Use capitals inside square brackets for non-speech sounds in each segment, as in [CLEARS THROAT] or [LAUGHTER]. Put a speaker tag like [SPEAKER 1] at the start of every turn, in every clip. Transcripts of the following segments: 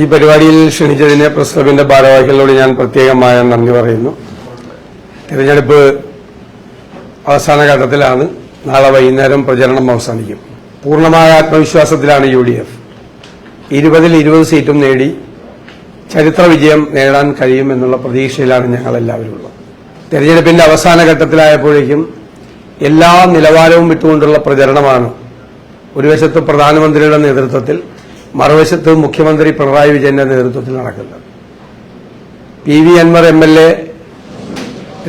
[SPEAKER 1] ഈ പരിപാടിയിൽ ക്ഷണിച്ചതിനെ പ്രസ് ക്ലബിന്റെ ഭാരവാഹികളോട് ഞാൻ പ്രത്യേകമായ നന്ദി പറയുന്നു. തിരഞ്ഞെടുപ്പ് അവസാന ഘട്ടത്തിലാണ് നാളെ വൈകുന്നേരം പ്രചരണം അവസാനിക്കും. പൂർണമായ ആത്മവിശ്വാസത്തിലാണ് യു ഡി എഫ്. ഇരുപതിൽ ഇരുപത് സീറ്റും നേടി ചരിത്ര വിജയം നേടാൻ കഴിയുമെന്നുള്ള പ്രതീക്ഷയിലാണ് ഞങ്ങൾ എല്ലാവരും ഉള്ളത് തെരഞ്ഞെടുപ്പിന്റെ അവസാന ഘട്ടത്തിലായപ്പോഴേക്കും എല്ലാ നിലവാരവും വിട്ടുകൊണ്ടുള്ള പ്രചരണമാണ് ഒരു വശത്ത് പ്രധാനമന്ത്രിയുടെ നേതൃത്വത്തിൽ മറുവശത്ത് മുഖ്യമന്ത്രി പിണറായി വിജയന്റെ നേതൃത്വത്തിൽ നടക്കുന്നത്. P V Anvar M L A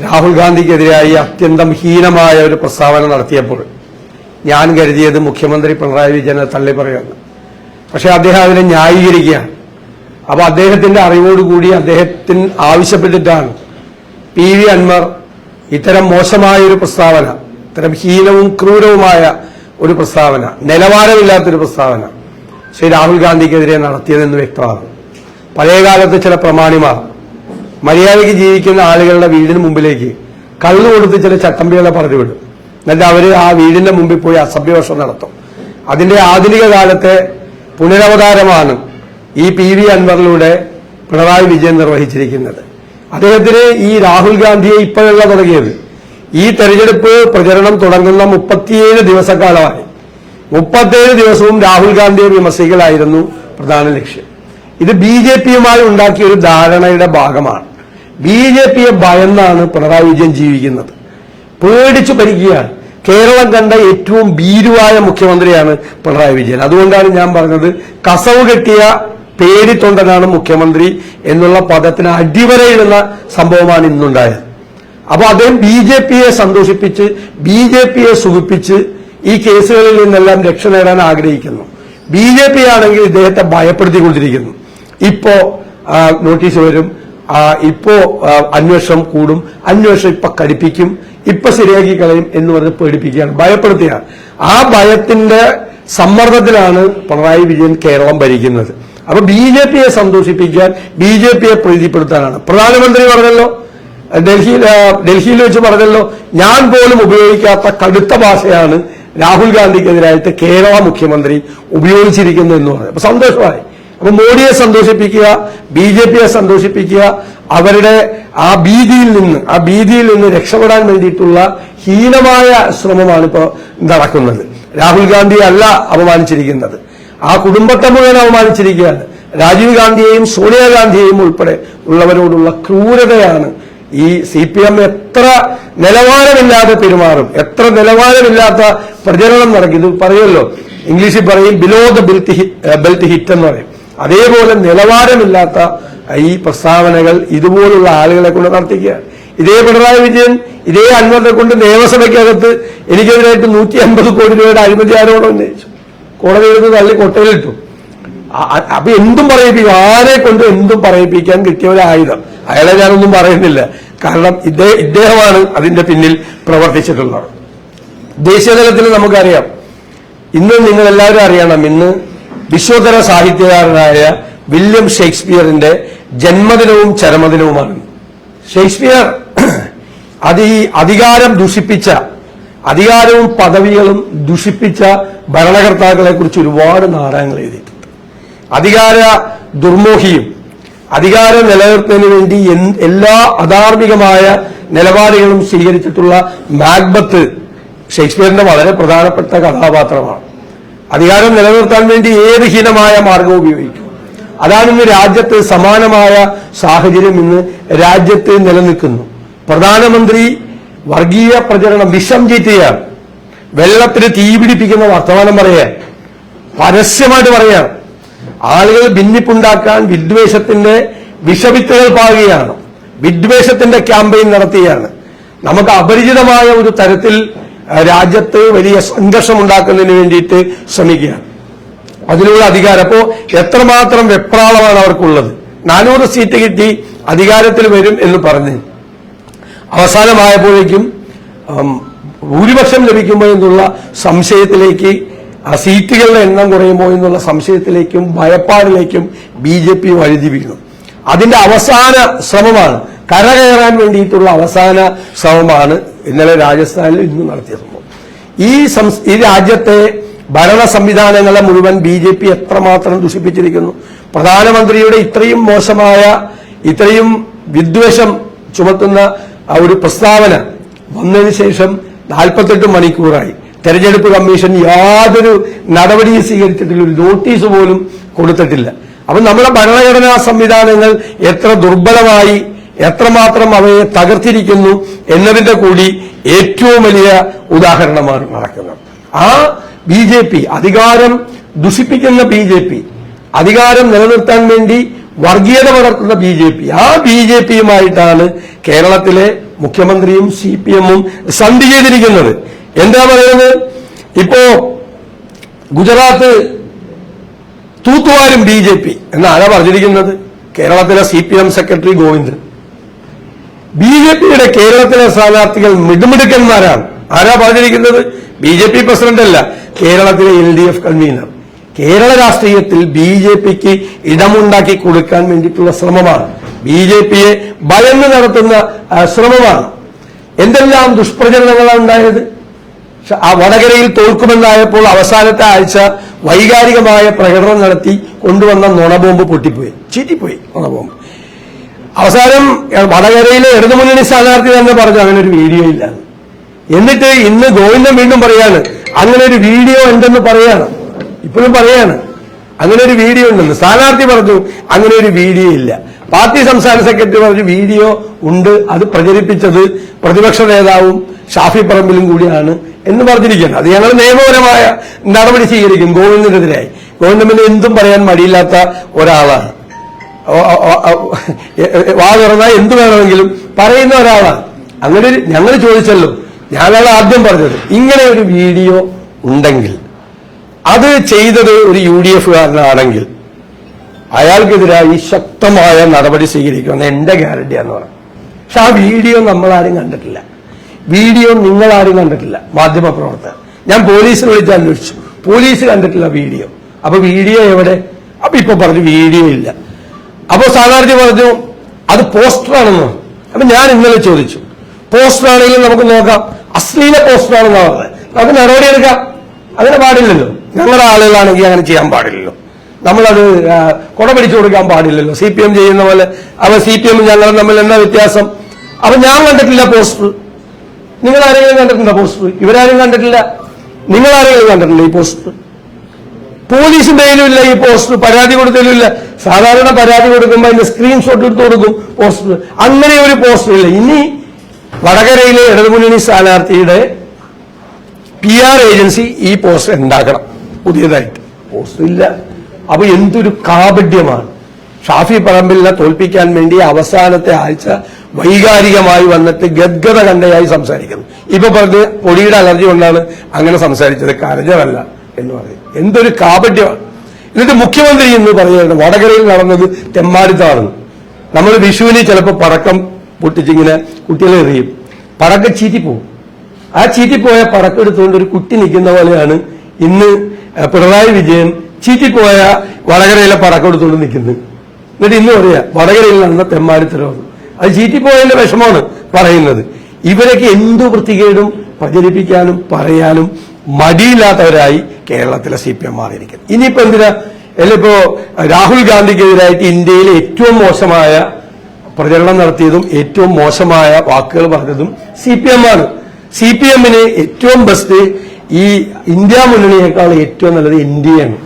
[SPEAKER 1] Rahul ഗാന്ധിക്കെതിരായി അത്യന്തം ഹീനമായ ഒരു പ്രസ്താവന നടത്തിയപ്പോൾ ഞാൻ കരുതിയത് മുഖ്യമന്ത്രി പിണറായി വിജയനെ തള്ളിപ്പറയുന്നു പക്ഷെ അദ്ദേഹം അതിനെ ന്യായീകരിക്കുകയാണ്. അപ്പൊ അദ്ദേഹത്തിന്റെ അറിവോടുകൂടി അദ്ദേഹത്തിന് ആവശ്യപ്പെട്ടിട്ടാണ് പി വി അൻവർ ഇത്തരം മോശമായ ഒരു പ്രസ്താവന ഇത്തരം ഹീനവും ക്രൂരവുമായ ഒരു പ്രസ്താവന നിലവാരമില്ലാത്തൊരു പ്രസ്താവന ശ്രീ രാഹുൽ ഗാന്ധിക്കെതിരെ നടത്തിയതെന്ന് വ്യക്തമാകും. പഴയകാലത്ത് ചില പ്രമാണിമാർ മര്യാദയ്ക്ക് ജീവിക്കുന്ന ആളുകളുടെ വീടിന് മുമ്പിലേക്ക് കള്ളു കൊടുത്ത് ചില ചട്ടമ്പികളെ പറഞ്ഞു വിടും എന്നിട്ട് അവർ ആ വീടിന്റെ മുമ്പിൽ പോയി അസഭ്യവർഷം നടത്തും. അതിന്റെ ആധുനിക കാലത്തെ പുനരവതാരമാണ് ഈ പി വി അൻവറിലൂടെ പിണറായി വിജയൻ നിർവഹിച്ചിരിക്കുന്നത്. അദ്ദേഹത്തിന് ഈ രാഹുൽ ഗാന്ധിയെ ഇപ്പോഴല്ല തുടങ്ങിയത്. ഈ തെരഞ്ഞെടുപ്പ് പ്രചരണം തുടങ്ങുന്ന മുപ്പത്തിയേഴ് ദിവസക്കാലമായി. മുപ്പത്തേഴ് ദിവസവും രാഹുൽ ഗാന്ധിയെ വിമർശിക്കലായിരുന്നു പ്രധാന ലക്ഷ്യം. ഇത് ബി ജെ പിയുമായി ഉണ്ടാക്കിയ ഒരു ധാരണയുടെ ഭാഗമാണ്. ബി ജെ പിയെ ഭയന്നാണ് പിണറായി വിജയൻ ജീവിക്കുന്നത്. പേടിച്ചു ഭരിക്കുകയാണ് കേരളം കണ്ട ഏറ്റവും ഭീരുവായ മുഖ്യമന്ത്രിയാണ് പിണറായി വിജയൻ. അതുകൊണ്ടാണ് ഞാൻ പറഞ്ഞത് കസവ് കെട്ടിയ പേടിത്തൊണ്ടനാണ് മുഖ്യമന്ത്രി എന്നുള്ള പദത്തിന് അടിവരയിടുന്ന സംഭവമാണ് ഇന്നുണ്ടായത്. അപ്പൊ അദ്ദേഹം ബി ജെ പിയെ സന്തോഷിപ്പിച്ച് ബി ജെ പിയെ സുഖിപ്പിച്ച് ഈ കേസുകളിൽ നിന്നെല്ലാം രക്ഷ നേടാൻ ആഗ്രഹിക്കുന്നു. ബി ജെ പി ആണെങ്കിൽ ഇദ്ദേഹത്തെ ഭയപ്പെടുത്തിക്കൊണ്ടിരിക്കുന്നു. ഇപ്പോ നോട്ടീസ് വരും. ഇപ്പോ അന്വേഷണം കൂടും. അന്വേഷണം ഇപ്പൊ കടിപ്പിക്കും. ഇപ്പൊ ശരിയാക്കി കളയും എന്ന് പറഞ്ഞ് പേടിപ്പിക്കുകയാണ്. ഭയപ്പെടുത്തുകയാണ്. ആ ഭയത്തിന്റെ സമ്മർദ്ദത്തിലാണ് പിണറായി വിജയൻ കേരളം ഭരിക്കുന്നത്. അപ്പൊ ബി ജെ പിയെ സന്തോഷിപ്പിക്കാൻ ബി ജെ പിയെ പ്രീതിപ്പെടുത്താനാണ്. പ്രധാനമന്ത്രി പറഞ്ഞല്ലോ. ഡൽഹിയിൽ ഡൽഹിയിൽ വെച്ച് പറഞ്ഞല്ലോ. ഞാൻ പോലും ഉപയോഗിക്കാത്ത കടുത്ത ഭാഷയാണ് രാഹുൽ ഗാന്ധിക്കെതിരായിട്ട് കേരള മുഖ്യമന്ത്രി ഉപയോഗിച്ചിരിക്കുന്നു എന്ന് പറഞ്ഞു. അപ്പൊ സന്തോഷമായി. അപ്പൊ മോഡിയെ സന്തോഷിപ്പിക്കുക ബി ജെ പിയെ സന്തോഷിപ്പിക്കുക അവരുടെ ആ ഭീതിയിൽ നിന്ന് ആ ഭീതിയിൽ നിന്ന് രക്ഷപ്പെടാൻ വേണ്ടിയിട്ടുള്ള ഹീനമായ ശ്രമമാണ് ഇപ്പോൾ നടക്കുന്നത്. രാഹുൽ ഗാന്ധി അല്ല അപമാനിച്ചിരിക്കുന്നത്. ആ കുടുംബത്തെ മുഴുവൻ അപമാനിച്ചിരിക്കുകയാണ്. രാജീവ് ഗാന്ധിയെയും സോണിയാഗാന്ധിയെയും ഉൾപ്പെടെ ഉള്ളവരോടുള്ള ക്രൂരതയാണ് ഈ സി പി എം എത്ര നിലവാരമില്ലാതെ പെരുമാറും? എത്ര നിലവാരമില്ലാത്ത പ്രചരണം നടക്കും? ഇത് പറയുമല്ലോ. ഇംഗ്ലീഷിൽ പറയും below the belt belt hit എന്ന് പറയും. അതേപോലെ നിലവാരമില്ലാത്ത ഈ പ്രസ്താവനകൾ ഇതുപോലുള്ള ആളുകളെ കൊണ്ട് നടത്തിക്കുക. ഇതേ പിണറായി വിജയൻ ഇതേ അൻവറിനെ കൊണ്ട് നിയമസഭയ്ക്കകത്ത് എനിക്കെതിരായിട്ട് നൂറ്റി അമ്പത് കോടി രൂപയുടെ അഴിമതി ആരോപണം ഉന്നയിച്ചു. കോടതിയിൽ നിന്ന് തള്ളി കൊട്ടയിലിട്ടു. അപ്പൊ എന്തും പറയിപ്പിക്കും. ആരെ കൊണ്ട് എന്തും പറയിപ്പിക്കാൻ കിട്ടിയ ഒരു ആയുധം അയാളെ ഞാനൊന്നും പറയുന്നില്ല. കാരണം ഇദ്ദേഹ ഇദ്ദേഹമാണ് അതിന്റെ പിന്നിൽ പ്രവർത്തിച്ചിട്ടുള്ളത്. ദേശീയതലത്തിൽ നമുക്കറിയാം. ഇന്ന് നിങ്ങൾ എല്ലാവരും അറിയണം ഇന്ന് വിശ്വതര സാഹിത്യകാരനായ വില്യം ഷേക്സ്പിയറിന്റെ ജന്മദിനവും ചരമദിനവുമാണ്. ഷേക്സ്പിയർ [CLEARS THROAT] അത് ഈ അധികാരം ദുഷിപ്പിച്ച അധികാരവും പദവികളും ദുഷിപ്പിച്ച ഭരണകർത്താക്കളെ കുറിച്ച് ഒരുപാട് നാടകങ്ങൾ എഴുതിയിട്ടുണ്ട്. അധികാര ദുർമോഹിയും അധികാരം നിലനിർത്തുന്നതിന് വേണ്ടി എല്ലാ അധാർമികമായ നിലപാടുകളും സ്വീകരിച്ചിട്ടുള്ള മാഗ്ബത്ത് ഷേക്സ്പിയറിന്റെ വളരെ പ്രധാനപ്പെട്ട കഥാപാത്രമാണ്. അധികാരം നിലനിർത്താൻ വേണ്ടി ഏത് ഹീനമായ മാർഗം ഉപയോഗിക്കും. അതാണ് ഇന്ന് രാജ്യത്ത് സമാനമായ സാഹചര്യം ഇന്ന് രാജ്യത്ത് നിലനിൽക്കുന്നു. പ്രധാനമന്ത്രി വർഗീയ പ്രചരണം വിഷം ചീറ്റുകയാണ്. വെള്ളത്തിന് തീപിടിപ്പിക്കുന്ന വർത്തമാനം പറയാൻ പരസ്യമായിട്ട് പറയാം ആളുകൾ ഭിന്നിപ്പുണ്ടാക്കാൻ വിദ്വേഷത്തിന്റെ വിഷവിത്തുകൾ പാകുകയാണ്. വിദ്വേഷത്തിന്റെ ക്യാമ്പയിൻ നടത്തുകയാണ് നമുക്ക് അപരിചിതമായ ഒരു തരത്തിൽ രാജ്യത്ത് വലിയ സംഘർഷം ഉണ്ടാക്കുന്നതിന് വേണ്ടിയിട്ട് ശ്രമിക്കുകയാണ്. അതിനുള്ള അധികാരം. അപ്പോ എത്രമാത്രം വെപ്രാളമാണ് അവർക്കുള്ളത്. നാനൂറ് സീറ്റ് കിട്ടി അധികാരത്തിൽ വരും എന്ന് പറഞ്ഞ്. അവസാനമായപ്പോഴേക്കും ഭൂരിപക്ഷം ലഭിക്കുമോ എന്നുള്ള സംശയത്തിലേക്ക് ആ സീറ്റുകളുടെ എണ്ണം കുറയുമോ എന്നുള്ള സംശയത്തിലേക്കും ഭയപ്പാടിലേക്കും ബി ജെ പി വഴുതി വീണു അതിന്റെ അവസാന ശ്രമമാണ് കരകയറാൻ വേണ്ടിയിട്ടുള്ള അവസാന ശ്രമമാണ് ഇന്നലെ രാജസ്ഥാനിൽ ഇന്ന് നടത്തിയ സംഭവം. ഈ ഈ രാജ്യത്തെ ഭരണ സംവിധാനങ്ങളെ മുഴുവൻ ബി ജെ പി എത്രമാത്രം ദുഷിപ്പിച്ചിരിക്കുന്നു? പ്രധാനമന്ത്രിയുടെ ഇത്രയും മോശമായ ഇത്രയും വിദ്വേഷം ചുമത്തുന്ന ഒരു പ്രസ്താവന വന്നതിന് ശേഷം നാൽപ്പത്തെട്ട് മണിക്കൂറായി. തെരഞ്ഞെടുപ്പ് കമ്മീഷൻ യാതൊരു നടപടിയും സ്വീകരിച്ചിട്ടില്ല. ഒരു നോട്ടീസ് പോലും കൊടുത്തിട്ടില്ല. അപ്പൊ നമ്മുടെ ഭരണഘടനാ സംവിധാനങ്ങൾ എത്ര ദുർബലമായി എത്രമാത്രം അവയെ തകർത്തിരിക്കുന്നു എന്നതിന്റെ കൂടി ഏറ്റവും വലിയ ഉദാഹരണമാണ് നടക്കുന്നത്. ആ ബി ജെ പി അധികാരം ദുഷിപ്പിക്കുന്ന ബി ജെ പി അധികാരം നിലനിർത്താൻ വേണ്ടി വർഗീയത വളർത്തുന്ന ബി ജെ പി ആ ബി ജെ പിയുമായിട്ടാണ് കേരളത്തിലെ മുഖ്യമന്ത്രിയും സി പി എമ്മും സന്ധി ചെയ്തിരിക്കുന്നത്. എന്താ പറയുന്നത്? ഇപ്പോ ഗുജറാത്ത് തൂത്തുവാരും ബി ജെ പി എന്നാണ് പറഞ്ഞിരിക്കുന്നത്. കേരളത്തിലെ C P M secretary Govindan B J പിയുടെ കേരളത്തിലെ സ്ഥാനാർത്ഥികൾ മിടുമിടുക്കന്മാരാണ്. ആരാ പറഞ്ഞിരിക്കുന്നത്? ബി ജെ പി പ്രസിഡന്റ് അല്ല കേരളത്തിലെ L D F convener. Kerala രാഷ്ട്രീയത്തിൽ ബി ജെ പിക്ക് ഇടമുണ്ടാക്കി കൊടുക്കാൻ വേണ്ടിയിട്ടുള്ള ശ്രമമാണ്. ബി ജെ പിയെ ഭയന്ന് നടത്തുന്ന ശ്രമമാണ്. എന്തെല്ലാം ദുഷ്പ്രചരണങ്ങളാണ് ഉണ്ടായത്? ആ വടകരയിൽ തോൽക്കുമെന്നായപ്പോൾ അവസാനത്തെ ആഴ്ച വൈകാരികമായ പ്രകടനം നടത്തി കൊണ്ടുവന്ന നുണബോംബ് പൊട്ടിപ്പോയി. ചീറ്റിപ്പോയി നുണബോംബ്. അവസാനം വടകരയിലെ ഇടതുമുന്നണി സ്ഥാനാർത്ഥി തന്നെ പറഞ്ഞു അങ്ങനെ ഒരു വീഡിയോ ഇല്ല. എന്നിട്ട് ഇന്ന് ഗോവിന്ദൻ വീണ്ടും പറയാണ് അങ്ങനെ ഒരു വീഡിയോ ഉണ്ടെന്ന് പറയാണ്. ഇപ്പോഴും പറയാണ് അങ്ങനെ ഒരു വീഡിയോ ഉണ്ടെന്ന്. സ്ഥാനാർത്ഥി പറഞ്ഞു അങ്ങനെ ഒരു വീഡിയോ ഇല്ല. പാർട്ടി സംസ്ഥാന സെക്രട്ടറി പറഞ്ഞു വീഡിയോ ഉണ്ട് അത് പ്രചരിപ്പിച്ചത് പ്രതിപക്ഷ നേതാവും ഷാഫി പറമ്പിലും കൂടിയാണ് എന്ന് പറഞ്ഞിരിക്കുകയാണ് അത് ഞങ്ങൾ നിയമപരമായ നടപടി സ്വീകരിക്കും. ഗവൺമെന്റിനെതിരായി ഗോവിന്ദൻ എന്തും പറയാൻ മടിയില്ലാത്ത ഒരാളാണ്. വാ തുറന്നാൽ എന്ത് വേണമെങ്കിലും പറയുന്ന ഒരാളാണ്. അങ്ങനെ ഞങ്ങൾ ചോദിച്ചല്ലോ. ഞാനാണ് ആദ്യം പറഞ്ഞത്. ഇങ്ങനെ ഒരു വീഡിയോ ഉണ്ടെങ്കിൽ അത് ചെയ്തത് ഒരു യു ഡി എഫുകാരനാണെങ്കിൽ അയാൾക്കെതിരായി ശക്തമായ നടപടി സ്വീകരിക്കുമെന്ന് എന്റെ ഗ്യാരണ്ടിയാന്ന് പറഞ്ഞു പക്ഷെ ആ വീഡിയോ നമ്മളാരും കണ്ടിട്ടില്ല. വീഡിയോ നിങ്ങൾ ആരും കണ്ടിട്ടില്ല മാധ്യമപ്രവർത്തകർ. ഞാൻ പോലീസിനെ വിളിച്ച് അന്വേഷിച്ചു. പോലീസ് കണ്ടിട്ടില്ല വീഡിയോ. അപ്പൊ വീഡിയോ എവിടെ? അപ്പൊ ഇപ്പൊ പറഞ്ഞു വീഡിയോ ഇല്ല. അപ്പൊ സ്ഥാനാർത്ഥി പറഞ്ഞു അത് പോസ്റ്ററാണെന്ന് അപ്പൊ ഞാൻ ഇന്നലെ ചോദിച്ചു പോസ്റ്റർ ആണെങ്കിൽ നമുക്ക് നോക്കാം. അശ്ലീല പോസ്റ്റർ ആണെന്നാ പറഞ്ഞത്. നമുക്ക് നടപടിയെടുക്കാം അങ്ങനെ പാടില്ലല്ലോ. ഞങ്ങളുടെ ആളുകളാണെങ്കിൽ അങ്ങനെ ചെയ്യാൻ പാടില്ലല്ലോ. നമ്മളത് കൊട പിടിച്ചു കൊടുക്കാൻ പാടില്ലല്ലോ. സി പി എം ചെയ്യുന്ന പോലെ. അപ്പൊ സി പി എം ഞങ്ങളും തമ്മിൽ എന്താ വ്യത്യാസം? അപ്പൊ ഞാൻ കണ്ടിട്ടില്ല പോസ്റ്റർ. നിങ്ങൾ ആരെങ്കിലും കണ്ടിട്ടുണ്ടോ പോസ്റ്റർ ഇവരാരും കണ്ടിട്ടില്ല. നിങ്ങൾ ആരെങ്കിലും കണ്ടിട്ടില്ല ഈ പോസ്റ്റർ പോലീസിന്റെ ഇല്ല ഈ പോസ്റ്റർ പരാതി കൊടുത്തതിലുമില്ല സാധാരണ പരാതി കൊടുക്കുമ്പോൾ അതിന്റെ സ്ക്രീൻഷോട്ട് എടുത്ത് കൊടുക്കും പോസ്റ്റർ അങ്ങനെ ഒരു പോസ്റ്റർ ഇല്ല. ഇനി വടകരയിലെ ഇടതുമുന്നണി സ്ഥാനാർത്ഥിയുടെ പി ആർ ഏജൻസി ഈ പോസ്റ്റർ ഉണ്ടാക്കണം. പുതിയതായിട്ട്. പോസ്റ്റർ ഇല്ല. അപ്പൊ എന്തൊരു കാപഡ്യമാണ് ഷാഫി പറമ്പിലിനെ തോൽപ്പിക്കാൻ വേണ്ടി അവസാനത്തെ ആഴ്ച വൈകാരികമായി വന്നിട്ട് ഗദ്ഗത കണ്ടയായി സംസാരിക്കുന്നു. ഇപ്പൊ പറഞ്ഞ് പൊടിയുടെ അലർജി കൊണ്ടാണ് അങ്ങനെ സംസാരിച്ചത്. കരഞ്ഞതല്ല എന്ന് പറയും. എന്തൊരു കാപട്യമാണ്. എന്നിട്ട് മുഖ്യമന്ത്രി എന്ന് പറയുന്നത് വടകരയിൽ നടന്നത് തെമ്മാടിത്താണെന്ന് നമ്മൾ വിഷുവിന് ചിലപ്പോൾ പടക്കം പൊട്ടിച്ചിങ്ങനെ കുട്ടികളെ എറിയും. പടക്കം ചീറ്റിപ്പോവും. ആ ചീറ്റിപ്പോയ പടക്കം എടുത്തുകൊണ്ട് ഒരു കുട്ടി നിൽക്കുന്ന പോലെയാണ് ഇന്ന് പിണറായി വിജയൻ ചീറ്റിപ്പോയ വടകരയിലെ പടക്കം എടുത്തുകൊണ്ട് നിൽക്കുന്നത്. എന്നിട്ട് ഇന്നും അറിയാം വടകരയിൽ നടന്ന തെമ്മാടിത്തരമാണ് അത് ചീറ്റിപ്പോയതിന്റെ വിഷമമാണ് പറയുന്നത്. ഇവരൊക്കെ എന്തു വൃത്തികേടും പ്രചരിപ്പിക്കാനും പറയാനും മടിയില്ലാത്തവരായി കേരളത്തിലെ സി പി എം മാറിയിരിക്കുന്നത് ഇനിയിപ്പോ എന്തിനാ? അല്ലിപ്പോ രാഹുൽ ഗാന്ധിക്കെതിരായിട്ട് ഇന്ത്യയിലെ ഏറ്റവും മോശമായ പ്രചരണം നടത്തിയതും ഏറ്റവും മോശമായ വാക്കുകൾ പറഞ്ഞതും സി പി എം ആണ്. സി പി എമ്മിന് ഏറ്റവും ബെസ്റ്റ് ഈ ഇന്ത്യ മുന്നണിയേക്കാൾ ഏറ്റവും നല്ലത് ഇന്ത്യയാണ്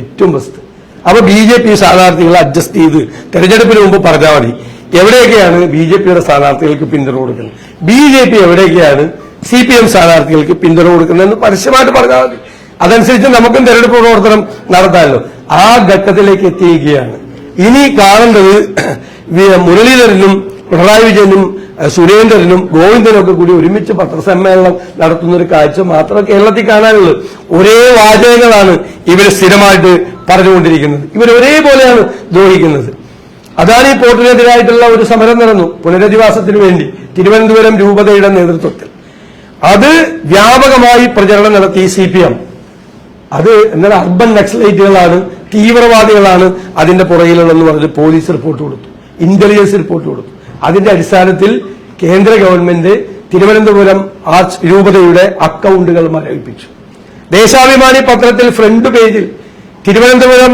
[SPEAKER 1] ഏറ്റവും ബെസ്റ്റ് അപ്പൊ ബി ജെ പി സ്ഥാനാർത്ഥികളെ അഡ്ജസ്റ്റ് ചെയ്ത് തെരഞ്ഞെടുപ്പിന് മുമ്പ് പറഞ്ഞാൽ മതി. എവിടെയൊക്കെയാണ് ബി ജെ പിയുടെ സ്ഥാനാർത്ഥികൾക്ക് പിന്തുണ കൊടുക്കുന്നത്? ബി ജെ പി എവിടെയൊക്കെയാണ് സി പി എം സ്ഥാനാർത്ഥികൾക്ക് പിന്തുണ കൊടുക്കുന്നതെന്ന് പരസ്യമായിട്ട് പറഞ്ഞാൽ മതി. അതനുസരിച്ച് നമുക്കും തെരഞ്ഞെടുപ്പ് പ്രവർത്തനം നടത്താമല്ലോ ആ ഘട്ടത്തിലേക്ക് എത്തിയിരിക്കുകയാണ്. ഇനി കാണേണ്ടത് മുരളീധരനും പിണറായി വിജയനും സുരേന്ദ്രനും ഗോവിന്ദനും ഒക്കെ കൂടി ഒരുമിച്ച് പത്രസമ്മേളനം നടത്തുന്ന ഒരു കാഴ്ച മാത്രമേ കേരളത്തിൽ കാണാനുള്ളൂ. ഒരേ വാചകങ്ങളാണ് ഇവർ സ്ഥിരമായിട്ട് പറഞ്ഞുകൊണ്ടിരിക്കുന്നത്. ഇവർ ഒരേപോലെയാണ് ദ്രോഹിക്കുന്നത്. ഈ പോർട്ടിനെതിരായിട്ടുള്ള ഒരു സമരം നടന്നു പുനരധിവാസത്തിന് വേണ്ടി തിരുവനന്തപുരം രൂപതയുടെ നേതൃത്വത്തിൽ. അത് വ്യാപകമായി പ്രചരണം നടത്തി സി പി എം. അത് എന്നാൽ അർബൻ നക്സലൈറ്റുകളാണ് തീവ്രവാദികളാണ് അതിന്റെ പുറകിലുള്ളതെന്ന് പറഞ്ഞ് പോലീസ് റിപ്പോർട്ട് കൊടുത്തു. ഇന്റലിജൻസ് റിപ്പോർട്ട് കൊടുത്തു. അതിന്റെ അടിസ്ഥാനത്തിൽ കേന്ദ്ര ഗവൺമെന്റ് തിരുവനന്തപുരം ആർച്ച് രൂപതയുടെ അക്കൗണ്ടുകൾ മരവിപ്പിച്ചു. ദേശാഭിമാനി പത്രത്തിൽ ഫ്രണ്ട് പേജിൽ തിരുവനന്തപുരം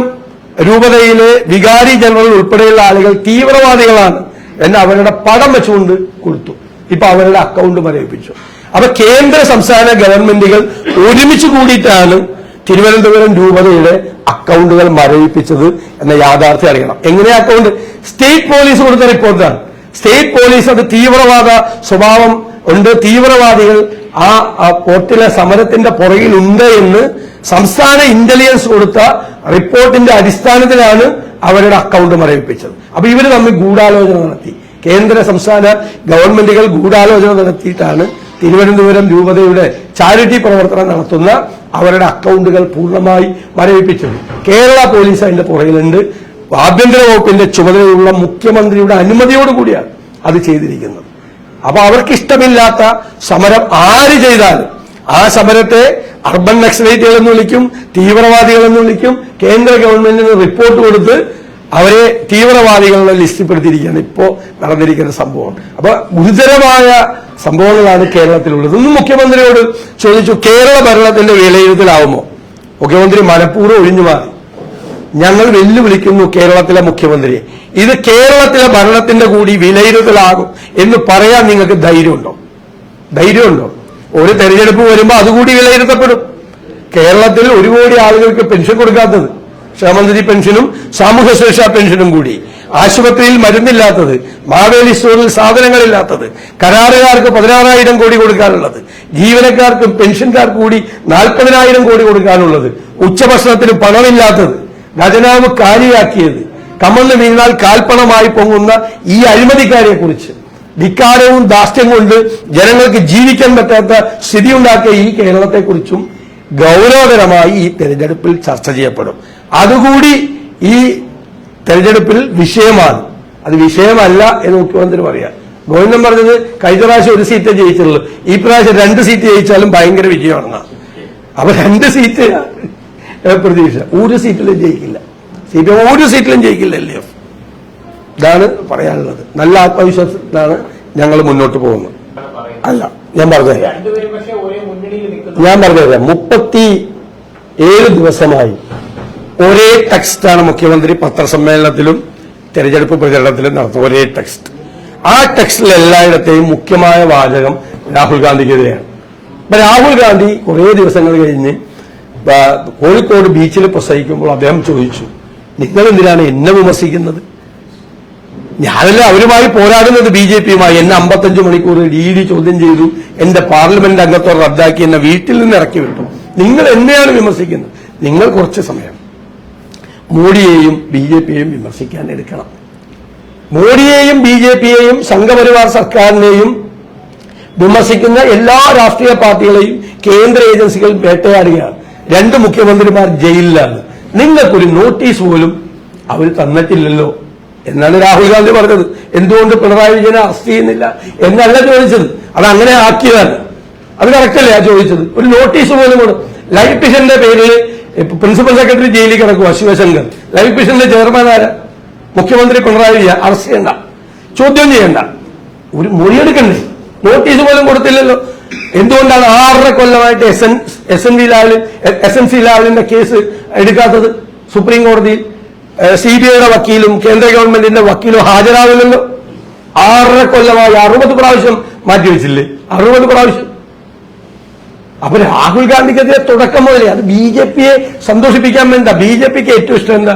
[SPEAKER 1] രൂപതയിലെ വികാരി ജനറൽ ഉൾപ്പെടെയുള്ള ആളുകൾ തീവ്രവാദികളാണ് എന്ന് അവരുടെ പടം വെച്ചുകൊണ്ട് കൊടുത്തു. ഇപ്പൊ അവരുടെ അക്കൗണ്ട് മരവിപ്പിച്ചു. അപ്പൊ കേന്ദ്ര സംസ്ഥാന ഗവൺമെന്റുകൾ ഒരുമിച്ച് കൂടിയിട്ടാണ് തിരുവനന്തപുരം രൂപതയുടെ അക്കൗണ്ടുകൾ മരവിപ്പിച്ചത് എന്ന യാഥാർത്ഥ്യം അറിയണം. എങ്ങനെ അക്കൗണ്ട് സ്റ്റേറ്റ് പോലീസ് കൊടുത്ത റിപ്പോർട്ടാണ് സ്റ്റേറ്റ് പോലീസ് അത് തീവ്രവാദ സ്വഭാവം ഉണ്ട്. തീവ്രവാദികൾ ആ പോർട്ടിലെ സമരത്തിന്റെ പുറകിലുണ്ട് എന്ന് സംസ്ഥാന ഇന്റലിജൻസ് കൊടുത്ത റിപ്പോർട്ടിന്റെ അടിസ്ഥാനത്തിലാണ് അവരുടെ അക്കൗണ്ട് മരവിപ്പിച്ചത്. അപ്പൊ ഇവർ തമ്മിൽ ഗൂഢാലോചന നടത്തി. കേന്ദ്ര സംസ്ഥാന ഗവൺമെന്റുകൾ ഗൂഢാലോചന നടത്തിയിട്ടാണ് തിരുവനന്തപുരം രൂപതയുടെ ചാരിറ്റി പ്രവർത്തനം നടത്തുന്ന അവരുടെ അക്കൗണ്ടുകൾ പൂർണമായി മരവിപ്പിച്ചത്. കേരള പോലീസ് അതിന്റെ പുറകിലുണ്ട്. ആഭ്യന്തര വകുപ്പിന്റെ ചുമതലയുള്ള മുഖ്യമന്ത്രിയുടെ അനുമതിയോടുകൂടിയാണ് അത് ചെയ്തിരിക്കുന്നത്. അപ്പൊ അവർക്ക് ഇഷ്ടമില്ലാത്ത സമരം ആര് ചെയ്താലും ആ സമരത്തെ അർബൻ നക്സലൈറ്റുകൾ എന്ന് വിളിക്കും തീവ്രവാദികൾ എന്ന് വിളിക്കും കേന്ദ്ര ഗവൺമെന്റിന് റിപ്പോർട്ട് കൊടുത്ത് അവരെ തീവ്രവാദികളുടെ ലിസ്റ്റിൽപ്പെടുത്തിയിരിക്കുകയാണ് ഇപ്പോ നടന്നിരിക്കുന്ന സംഭവം. അപ്പൊ ഗുരുതരമായ സംഭവങ്ങളാണ് കേരളത്തിലുള്ളത്. ഇന്ന് മുഖ്യമന്ത്രിയോട് ചോദിച്ചു കേരള ഭരണത്തിന്റെ വിലയിരുത്തലാവുമോ? മുഖ്യമന്ത്രി മനഃപൂർവം ഒഴിഞ്ഞു മാറി. ഞങ്ങൾ വെല്ലുവിളിക്കുന്നു കേരളത്തിലെ മുഖ്യമന്ത്രിയെ. ഇത് കേരളത്തിലെ ഭരണത്തിന്റെ കൂടി വിലയിരുത്തലാകും എന്ന് പറയാൻ നിങ്ങൾക്ക് ധൈര്യമുണ്ടോ? ധൈര്യമുണ്ടോ? ഒരു തെരഞ്ഞെടുപ്പ് വരുമ്പോൾ അതുകൂടി വിലയിരുത്തപ്പെടും. കേരളത്തിൽ ഒരു കോടി ആളുകൾക്ക് പെൻഷൻ കൊടുക്കാത്തത് ക്ഷേമനിധി പെൻഷനും സാമൂഹ്യ സുരക്ഷാ പെൻഷനും കൂടി. ആശുപത്രിയിൽ മരുന്നില്ലാത്തത് മാവേലി സ്റ്റോറിൽ സാധനങ്ങളില്ലാത്തത് കരാറുകാർക്ക് പതിനാറായിരം കോടി കൊടുക്കാനുള്ളത് ജീവനക്കാർക്കും പെൻഷൻകാർക്ക് കൂടി നാൽപ്പതിനായിരം കോടി കൊടുക്കാനുള്ളത് ഉച്ചഭക്ഷണത്തിന് പണമില്ലാത്തത്. ഖജനാവ് കാലിയാക്കിയത്. കമന്ന് വീണാൽ കാൽപ്പണമായി പൊങ്ങുന്ന ഈ അഴിമതിക്കാരെ കുറിച്ച് ധിക്കാരവും ദാസ്യം കൊണ്ട് ജനങ്ങൾക്ക് ജീവിക്കാൻ പറ്റാത്ത സ്ഥിതി ഉണ്ടാക്കിയ ഈ കേരളത്തെക്കുറിച്ചും ഗൗരവകരമായി ഈ തെരഞ്ഞെടുപ്പിൽ ചർച്ച ചെയ്യപ്പെടും. അതുകൂടി ഈ തെരഞ്ഞെടുപ്പിൽ വിഷയമാണ്. അത് വിഷയമല്ല എന്ന് മുഖ്യമന്ത്രി പറയാം. ഗോവിന്ദൻ പറഞ്ഞത് കഴിഞ്ഞ പ്രാവശ്യം ഒരു സീറ്റ് ജയിച്ചുള്ളൂ ഈ പ്രാവശ്യം രണ്ട് സീറ്റ് ജയിച്ചാലും ഭയങ്കര വിജയമാണെന്നാണ് അപ്പൊ രണ്ട് സീറ്റ് പ്രതീക്ഷ. ഒരു സീറ്റിലും ജയിക്കില്ല. സി പി എം ഒരു സീറ്റിലും ജയിക്കില്ല എൽ ഡി എഫ്. ഇതാണ് പറയാനുള്ളത്. നല്ല ആത്മവിശ്വാസത്തിലാണ് ഞങ്ങൾ മുന്നോട്ട് പോകുന്നത്. അല്ല ഞാൻ പറഞ്ഞുതരാം. ഞാൻ പറഞ്ഞുതരാം. മുപ്പത്തി ഏഴ് ദിവസമായി ഒരേ ടെക്സ്റ്റാണ് മുഖ്യമന്ത്രി പത്രസമ്മേളനത്തിലും തെരഞ്ഞെടുപ്പ് പ്രചരണത്തിലും നടത്തുന്നത്. ഒരേ ടെക്സ്റ്റ് ആ ടെക്സ്റ്റിൽ എല്ലായിടത്തെയും മുഖ്യമായ വാചകം രാഹുൽ ഗാന്ധിക്കെതിരെയാണ്. അപ്പൊ രാഹുൽ ഗാന്ധി കുറേ ദിവസങ്ങൾ കഴിഞ്ഞ് കോഴിക്കോട് ബീച്ചിൽ പ്രസംഗിക്കുമ്പോൾ അദ്ദേഹം ചോദിച്ചു നിങ്ങൾ എന്തിനാണ് എന്നെ വിമർശിക്കുന്നത്? ഞാനല്ല അവരുമായി പോരാടുന്നത് ബി ജെ പിയുമായി? എന്നെ അമ്പത്തഞ്ച് മണിക്കൂർ ഡി ഡി ചോദ്യം ചെയ്തു എന്റെ പാർലമെന്റ് അംഗത്വം റദ്ദാക്കി എന്നെ വീട്ടിൽ നിന്ന് ഇറക്കി വിട്ടു. നിങ്ങൾ എന്നെയാണ് വിമർശിക്കുന്നത്? നിങ്ങൾ കുറച്ച് സമയം മോഡിയെയും ബി ജെ പിയെയും വിമർശിക്കാൻ എടുക്കണം. മോഡിയെയും ബി ജെ പിയെയും സംഘപരിവാർ സർക്കാരിനെയും വിമർശിക്കുന്ന എല്ലാ രാഷ്ട്രീയ പാർട്ടികളെയും കേന്ദ്ര ഏജൻസികൾ വേട്ടയാടുകയാണ്. രണ്ട് മുഖ്യമന്ത്രിമാർ ജയിലിലാണ്. നിങ്ങൾക്കൊരു നോട്ടീസ് പോലും അവർ തന്നിട്ടില്ലല്ലോ എന്നാണ് രാഹുൽ ഗാന്ധി പറഞ്ഞത്. എന്തുകൊണ്ട് പിണറായി വിജയനെ അറസ്റ്റ് ചെയ്യുന്നില്ല എന്നല്ല ചോദിച്ചത്. അത് അങ്ങനെ ആക്കിയതാണ്. അത് കറക്റ്റല്ലേ ആ ചോദിച്ചത്? ഒരു നോട്ടീസ് പോലും കൊടു ലൈഫ് മിഷന്റെ പേരിൽ പ്രിൻസിപ്പൽ സെക്രട്ടറി ജയിലിൽ കിടക്കുക ശിവശങ്കർ. ലൈഫ് മിഷന്റെ ചെയർമാൻ ആരാ? മുഖ്യമന്ത്രി പിണറായി വിജയൻ. അറസ്റ്റ് ചെയ്യണ്ട. ചോദ്യം ചെയ്യണ്ട. ഒരു മൊഴിയെടുക്കണ്ടേ? നോട്ടീസ് പോലും കൊടുത്തില്ലല്ലോ. എന്തുകൊണ്ടാണ് ആറര കൊല്ലമായിട്ട് S N S N V Lavalin S N C ലാവലിന്റെ case എടുക്കാത്തത്? സുപ്രീം കോടതിയിൽ സി ബി ഐയുടെ വക്കീലും കേന്ദ്ര ഗവൺമെന്റിന്റെ വക്കീലും ഹാജരാവില്ലല്ലോ. ആറര കൊല്ലമായി അറുപത് പ്രാവശ്യം മാറ്റിവെച്ചില്ലേ അറുപത് പ്രാവശ്യം. അപ്പൊ രാഹുൽ ഗാന്ധിക്കെതിരെ തുടക്കം മുതലേ അത് ബി ജെ പിയെ സന്തോഷിപ്പിക്കാൻ വേണ്ട ബി ജെ പിക്ക് ഏറ്റവും ഇഷ്ടം എന്താ?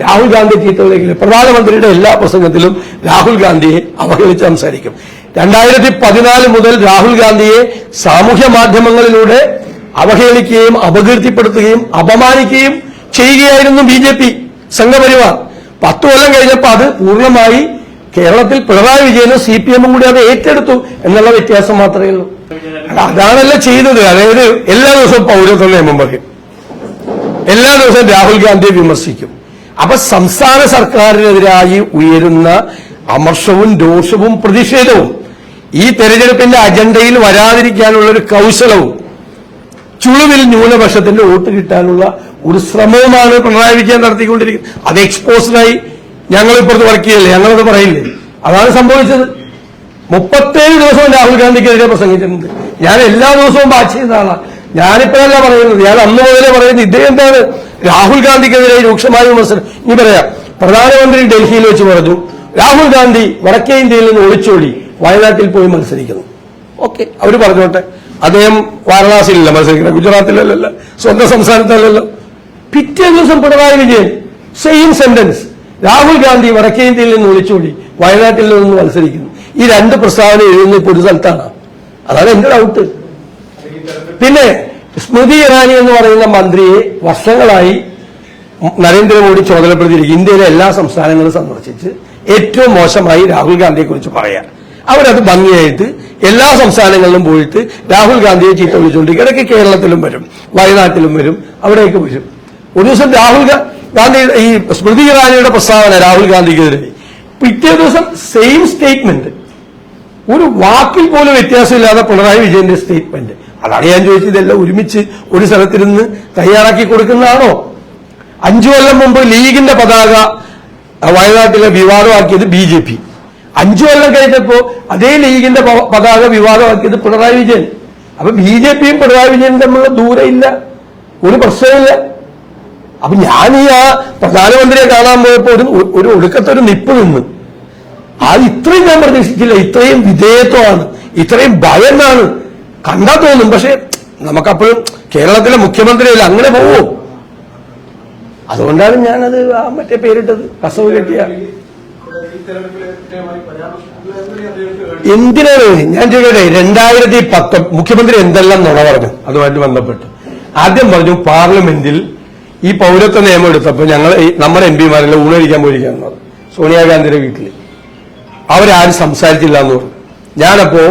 [SPEAKER 1] രാഹുൽ ഗാന്ധി ചീത്തവിളിക്കില്ല പ്രധാനമന്ത്രിയുടെ എല്ലാ പ്രസംഗത്തിലും രാഹുൽ ഗാന്ധിയെ അവഹേളിച്ച് സംസാരിക്കും. രണ്ടായിരത്തി പതിനാല് മുതൽ രാഹുൽ ഗാന്ധിയെ സാമൂഹ്യ മാധ്യമങ്ങളിലൂടെ അവഹേളിക്കുകയും അപകീർത്തിപ്പെടുത്തുകയും അപമാനിക്കുകയും ചെയ്യുകയായിരുന്നു ബി ജെ പി സംഘപരിവാർ. പത്തു കൊല്ലം കഴിഞ്ഞപ്പോൾ അത് പൂർണമായി കേരളത്തിൽ പിണറായി വിജയനും സി പി എമ്മും കൂടി അത് ഏറ്റെടുത്തു എന്നുള്ള വ്യത്യാസം മാത്രമേ ഉള്ളൂ. അതാണല്ലോ ചെയ്തത്. അതായത് എല്ലാ ദിവസവും പൗരത്വ നിയമം പറയും എല്ലാ ദിവസവും രാഹുൽ ഗാന്ധിയെ വിമർശിക്കും. അപ്പൊ സംസ്ഥാന സർക്കാരിനെതിരായി ഉയരുന്ന അമർഷവും രോഷവും പ്രതിഷേധവും ഈ തെരഞ്ഞെടുപ്പിന്റെ അജണ്ടയിൽ വരാതിരിക്കാനുള്ള ഒരു കൗശലവും ചുളുവിൽ ന്യൂനപക്ഷത്തിന്റെ വോട്ട് കിട്ടാനുള്ള ഒരു ശ്രമവുമാണ് പിണറായി വിജയൻ നടത്തിക്കൊണ്ടിരിക്കുന്നത്. അത് എക്സ്പോസ്ഡായി ഞങ്ങൾ ഇപ്പുറത്ത് വർക്ക് ചെയ്യല്ലേ? ഞങ്ങളത് പറയില്ലേ? അതാണ് സംഭവിച്ചത്. മുപ്പത്തേഴ് ദിവസവും രാഹുൽ ഗാന്ധിക്കെതിരെ പ്രസംഗിച്ചിട്ടുണ്ട്. ഞാൻ എല്ലാ ദിവസവും വാച്ച് ചെയ്യുന്ന ഞാനിപ്പോഴല്ല പറയുന്നത്. ഞാൻ അന്ന് മുതലേ പറയുന്നത് ഇദ്ദേഹം എന്താണ്? രാഹുൽ ഗാന്ധിക്കെതിരെ രൂക്ഷമായ വിമർശനം. ഇനി പറയാം. പ്രധാനമന്ത്രി ഡൽഹിയിൽ വെച്ച് പറഞ്ഞു രാഹുൽ ഗാന്ധി വടക്കേ ഇന്ത്യയിൽ നിന്ന് ഒളിച്ചോടി വയനാട്ടിൽ പോയി മത്സരിക്കുന്നു. ഓക്കെ അവർ പറഞ്ഞോട്ടെ. അദ്ദേഹം വാരണാസിയിലല്ല മത്സരിക്കുന്നത് ഗുജറാത്തിലല്ലല്ലോ സ്വന്തം സംസ്ഥാനത്തല്ലല്ലോ. പിറ്റേ ദിവസം പിണറായി വിജയൻ സെയിം സെന്റൻസ് രാഹുൽ ഗാന്ധി വടക്കേ ഇന്ത്യയിൽ നിന്ന് ഒളിച്ചോടി വയനാട്ടിൽ നിന്ന് മത്സരിക്കുന്നു. ഈ രണ്ട് പ്രസ്താവന എഴുതുന്ന ഒരു സ്ഥലത്താണ്. അതാണ് എന്റെ ഡൗട്ട് പിന്നെ സ്മൃതി ഇറാനി എന്ന് പറയുന്ന മന്ത്രിയെ വർഷങ്ങളായി നരേന്ദ്രമോദി ചുമതലപ്പെടുത്തിയിരിക്കും ഇന്ത്യയിലെ എല്ലാ സംസ്ഥാനങ്ങളും സന്ദർശിച്ച് ഏറ്റവും മോശമായി രാഹുൽ ഗാന്ധിയെ കുറിച്ച് പറയാം അവരത് ഭംഗിയായിട്ട് എല്ലാ സംസ്ഥാനങ്ങളിലും പോയിട്ട് രാഹുൽ ഗാന്ധിയെ ചീത്ത വിളിച്ചുകൊണ്ടിരിക്കും ഇടയ്ക്ക് കേരളത്തിലും വരും വയനാട്ടിലും വരും അവിടേക്ക് വരും. ഒരു ദിവസം രാഹുൽ ഗാന്ധി ഈ സ്മൃതി ഇറാനിയുടെ പ്രസ്താവന രാഹുൽ ഗാന്ധിക്കെതിരെ. പിറ്റേ ദിവസം സെയിം സ്റ്റേറ്റ്മെന്റ് ഒരു വാക്കിൽ പോലും വ്യത്യാസമില്ലാതെ പിണറായി വിജയന്റെ സ്റ്റേറ്റ്മെന്റ് അതാണ് ഞാൻ ചോദിച്ചത് ഇതെല്ലാം ഒരുമിച്ച് ഒരു സ്ഥലത്തിരുന്ന് തയ്യാറാക്കി കൊടുക്കുന്നതാണോ? അഞ്ചു കൊല്ലം മുമ്പ് ലീഗിന്റെ പതാക വയനാട്ടിലെ വിവാദമാക്കിയത് ബി ജെ പി. അഞ്ചു കൊല്ലം കഴിഞ്ഞപ്പോ അതേ ലീഗിന്റെ പതാക വിവാദമാക്കിയത് പിണറായി വിജയൻ. അപ്പൊ ബി ജെ പിയും പിണറായി വിജയനും തമ്മിലുള്ള ദൂരമില്ല ഒരു പ്രശ്നമില്ല അപ്പൊ ഞാൻ ഈ ആ പ്രധാനമന്ത്രിയെ കാണാൻ പോയപ്പോ ഒരു ഒരു ഒടുക്കത്തൊരു നിപ്പ് നിന്ന്. അത് ഇത്രയും ഞാൻ പ്രതീക്ഷിച്ചില്ല. ഇത്രയും വിധേയത്വമാണ്. ഇത്രയും ഭയന്നാണ്. കണ്ടാ തോന്നും പക്ഷെ നമുക്കപ്പോഴും കേരളത്തിലെ മുഖ്യമന്ത്രിയല്ല അങ്ങനെ പോവോ. അതുകൊണ്ടാണ് ഞാനത് ആ മറ്റേ പേരിട്ടത് കസവ് കെട്ടിയ. എന്തിനാണ്? ഞാൻ ചോദിക്കട്ടെ രണ്ടായിരത്തി പത്ത് മുഖ്യമന്ത്രി എന്തെല്ലാം നുണ പറഞ്ഞു? അതുമായിട്ട് ബന്ധപ്പെട്ട്. ആദ്യം പറഞ്ഞു പാർലമെന്റിൽ ഈ പൗരത്വ നിയമം എടുത്തപ്പോൾ ഞങ്ങൾ നമ്മുടെ എം പിമാരെല്ലാം ഊണഴിക്കാൻ പോയിരിക്കാൻ പറഞ്ഞു. സോണിയാഗാന്ധിയുടെ വീട്ടിൽ അവരാരും സംസാരിച്ചില്ല എന്ന് പറഞ്ഞു. ഞാനപ്പോ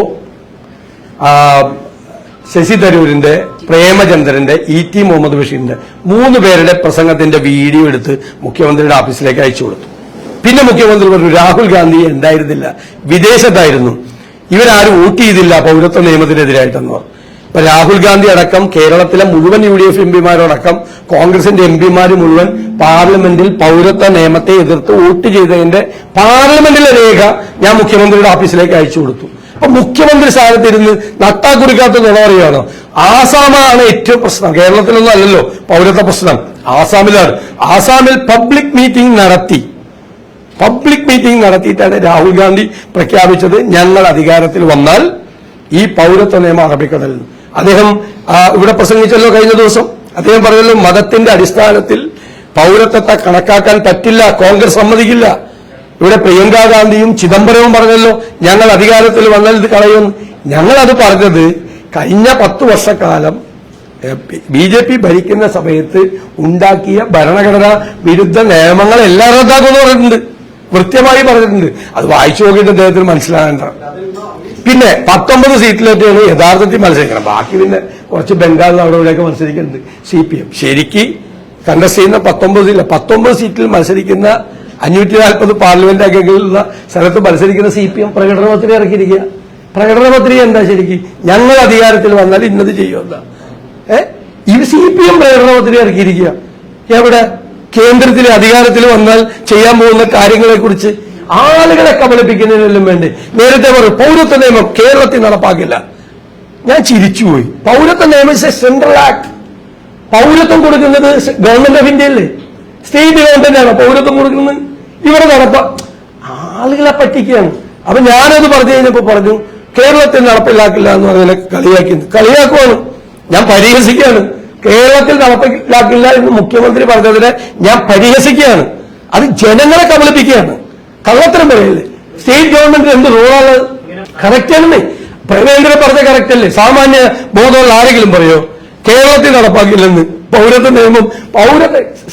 [SPEAKER 1] ശശി തരൂരിന്റെ പ്രേമചന്ദ്രന്റെ ഇ ടി മുഹമ്മദ് ബഷീറിന്റെ മൂന്ന് പേരുടെ പ്രസംഗത്തിന്റെ വീഡിയോ എടുത്ത് മുഖ്യമന്ത്രിയുടെ ഓഫീസിലേക്ക് അയച്ചു കൊടുത്തു. പിന്നെ മുഖ്യമന്ത്രി പറഞ്ഞു രാഹുൽ ഗാന്ധി ഉണ്ടായിരുന്നില്ല വിദേശത്തായിരുന്നു. ഇവരാരും വോട്ട് ചെയ്തില്ല പൗരത്വ നിയമത്തിനെതിരായിട്ടെന്ന് പറഞ്ഞു. ഇപ്പൊ രാഹുൽ ഗാന്ധി അടക്കം കേരളത്തിലെ മുഴുവൻ യു ഡി എഫ് എംപിമാരോടക്കം കോൺഗ്രസിന്റെ എംപിമാർ മുഴുവൻ പാർലമെന്റിൽ പൗരത്വ നിയമത്തെ എതിർത്ത് വോട്ട് ചെയ്തതിന്റെ പാർലമെന്റിലെ രേഖ ഞാൻ മുഖ്യമന്ത്രിയുടെ ഓഫീസിലേക്ക് അയച്ചു കൊടുത്തു. അപ്പൊ മുഖ്യമന്ത്രി സ്ഥാനത്തിരുന്ന് നട്ടാക്കുറിക്കാത്ത നുണ പറയുകയാണോ ആസാമാണ് ഏറ്റവും പ്രശ്നം. കേരളത്തിലൊന്നും അല്ലല്ലോ പൗരത്വ പ്രശ്നം. ആസാമിലാണ്. ആസാമിൽ പബ്ലിക് മീറ്റിംഗ് നടത്തി. പബ്ലിക് മീറ്റിംഗ് നടത്തിയിട്ടാണ് രാഹുൽ ഗാന്ധി പ്രഖ്യാപിച്ചത്. ഞങ്ങൾ അധികാരത്തിൽ വന്നാൽ ഈ പൗരത്വ നിയമം അറബിക്കടലിൽ അദ്ദേഹം ഇവിടെ പ്രസംഗിച്ചല്ലോ കഴിഞ്ഞ ദിവസം. അദ്ദേഹം പറഞ്ഞല്ലോ മതത്തിന്റെ അടിസ്ഥാനത്തിൽ പൗരത്വത്തെ കണക്കാക്കാൻ പറ്റില്ല കോൺഗ്രസ് സമ്മതിക്കില്ല. ഇവിടെ പ്രിയങ്ക ഗാന്ധിയും ചിദംബരവും പറഞ്ഞല്ലോ ഞങ്ങൾ അധികാരത്തിൽ വന്നത് കളയും. ഞങ്ങളത് പറഞ്ഞത് കഴിഞ്ഞ പത്ത് വർഷക്കാലം ബി ജെ പി ഭരിക്കുന്ന സമയത്ത് ഉണ്ടാക്കിയ ഭരണഘടനാ വിരുദ്ധ നിയമങ്ങൾ എല്ലാം റദ്ദാക്കുമെന്ന് പറഞ്ഞിട്ടുണ്ട്. കൃത്യമായി പറഞ്ഞിട്ടുണ്ട്. അത് വായിച്ചു നോക്കിയിട്ട് അദ്ദേഹത്തിന് മനസ്സിലാകേണ്ട പിന്നെ പത്തൊമ്പത് സീറ്റിലേക്കാണ് യഥാർത്ഥത്തിൽ മത്സരിക്കണം ബാക്കി പിന്നെ കുറച്ച് ബംഗാളിൽ അവിടെ ഇവിടെയൊക്കെ മത്സരിക്കുന്നുണ്ട് സി പി എം. ശരിക്ക് കണ്ടസ്റ്റ് ചെയ്യുന്ന പത്തൊമ്പതില്ല പത്തൊമ്പത് സീറ്റിൽ മത്സരിക്കുന്ന അഞ്ഞൂറ്റി നാൽപ്പത് പാർലമെന്റ് അംഗങ്ങളുള്ള സ്ഥലത്ത് മത്സരിക്കുന്ന സി പി എം പ്രകടന പത്രിക ഇറക്കിയിരിക്കുക. പ്രകടന പത്രിക എന്താ ശരിക്കും? ഞങ്ങൾ അധികാരത്തിൽ വന്നാൽ ഇന്നത് ചെയ്യുമെന്ന. ഏ? ഈ സി പി എം പ്രകടന പത്രിക ഇറക്കിയിരിക്കുക. എവിടെ? കേന്ദ്രത്തിൽ അധികാരത്തിൽ വന്നാൽ ചെയ്യാൻ പോകുന്ന കാര്യങ്ങളെ കുറിച്ച് ആളുകളെ കബളിപ്പിക്കുന്നതിനെല്ലാം വേണ്ടി. നേരത്തെ പറഞ്ഞു പൗരത്വ നിയമം കേരളത്തിൽ നടപ്പാക്കില്ല. ഞാൻ ചിരിച്ചുപോയി. പൗരത്വ നിയമം സെൻട്രൽ ആക്ട് പൗരത്വം കൊടുക്കുന്നത് ഗവൺമെന്റ് ഓഫ് ഇന്ത്യയല്ലേ? സ്റ്റേറ്റ് ഗവൺമെന്റ് ആണ് പൗരത്വം കൊടുക്കുന്നത്? ഇവിടെ നടപ്പ ആളുകളെ പറ്റിക്കുകയാണ്. അപ്പൊ ഞാനത് പറഞ്ഞു കഴിഞ്ഞപ്പോ പറഞ്ഞു കേരളത്തിൽ നടപ്പിലാക്കില്ല എന്ന് പറഞ്ഞാൽ കളിയാക്കി കളിയാക്കുവാണ്. ഞാൻ പരിഹസിക്കുകയാണ്. കേരളത്തിൽ നടപ്പിലാക്കില്ല എന്ന് മുഖ്യമന്ത്രി പറഞ്ഞതിനെ ഞാൻ പരിഹസിക്കുകയാണ്. അത് ജനങ്ങളെ കബളിപ്പിക്കുകയാണ്. കള്ളത്തരം പറയല്ലേ? സ്റ്റേറ്റ് ഗവൺമെന്റ് എന്ത് റോളാണ് കറക്റ്റ് അല്ലേ പ്രവേന്ദ്രൻ പറഞ്ഞ കറക്റ്റ് അല്ലേ? സാമാന്യ ബോധമുള്ള ആരെങ്കിലും പറയോ? കേരളത്തിൽ നടപ്പാക്കില്ലെന്ന്. പൗരത്വ നിയമം പൗര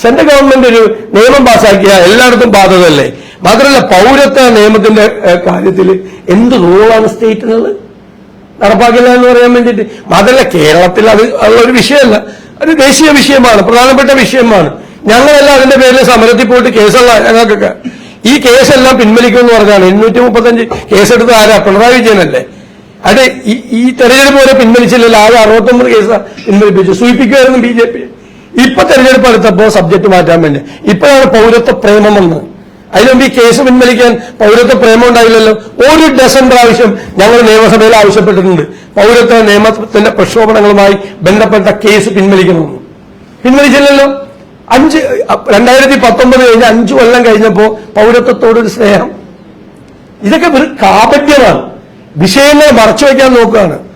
[SPEAKER 1] സെൻട്രൽ ഗവൺമെന്റ് ഒരു നിയമം പാസാക്കിയ എല്ലായിടത്തും ബാധകമല്ലേ? മാത്രമല്ല പൗരത്വ നിയമത്തിന്റെ കാര്യത്തിൽ എന്ത് റോളാണ് സ്റ്റേറ്റിനുള്ളത് നടപ്പാക്കില്ല എന്ന് പറയാൻ വേണ്ടിയിട്ട്. മാത്രമല്ല കേരളത്തിൽ അത് ഒരു വിഷയമല്ല. അത് ദേശീയ വിഷയമാണ് പ്രധാനപ്പെട്ട വിഷയമാണ്. ഞങ്ങളെല്ലാം അതിന്റെ പേരിൽ സമരത്തിൽ പോയിട്ട് കേസുള്ള ഞങ്ങൾക്കൊക്കെ. ഈ കേസെല്ലാം പിൻവലിക്കുമെന്ന് പറഞ്ഞാണ് എണ്ണൂറ്റി മുപ്പത്തഞ്ച് കേസെടുത്ത് ആരാ? പിണറായി വിജയനല്ലേ? അതെ ഈ ഈ തെരഞ്ഞെടുപ്പ് വരെ പിൻവലിച്ചില്ലല്ലോ. ആകെ അറുപത്തൊമ്പത് കേസ് പിൻവലിപ്പിച്ചു സൂചിപ്പിക്കുമായിരുന്നു ബി ജെ പി. ഇപ്പൊ തെരഞ്ഞെടുപ്പ് എടുത്തപ്പോ സബ്ജക്ട് മാറ്റാൻ വേണ്ടി. ഇപ്പോഴാണ് പൗരത്വ പ്രേമം വന്നത്. അതിനുമുമ്പ് ഈ കേസ് പിൻവലിക്കാൻ പൗരത്വ പ്രേമം ഉണ്ടായില്ലല്ലോ. ഒരു ഡസൻ പ്രാവശ്യം ഞങ്ങൾ നിയമസഭയിൽ ആവശ്യപ്പെട്ടിട്ടുണ്ട്. പൗരത്വ നിയമത്തിന്റെ പ്രക്ഷോഭണങ്ങളുമായി ബന്ധപ്പെട്ട കേസ് പിൻവലിക്കണമെന്ന്. പിൻവലിച്ചില്ലല്ലോ. അഞ്ച് രണ്ടായിരത്തി പത്തൊമ്പത് കഴിഞ്ഞ് അഞ്ചു കൊല്ലം കഴിഞ്ഞപ്പോ പൗരത്വത്തോടൊരു സ്നേഹം. ഇതൊക്കെ ഒരു കാപട്യമാണ്. വിഷയങ്ങളെ മറച്ചു വയ്ക്കാൻ നോക്കുകയാണ്.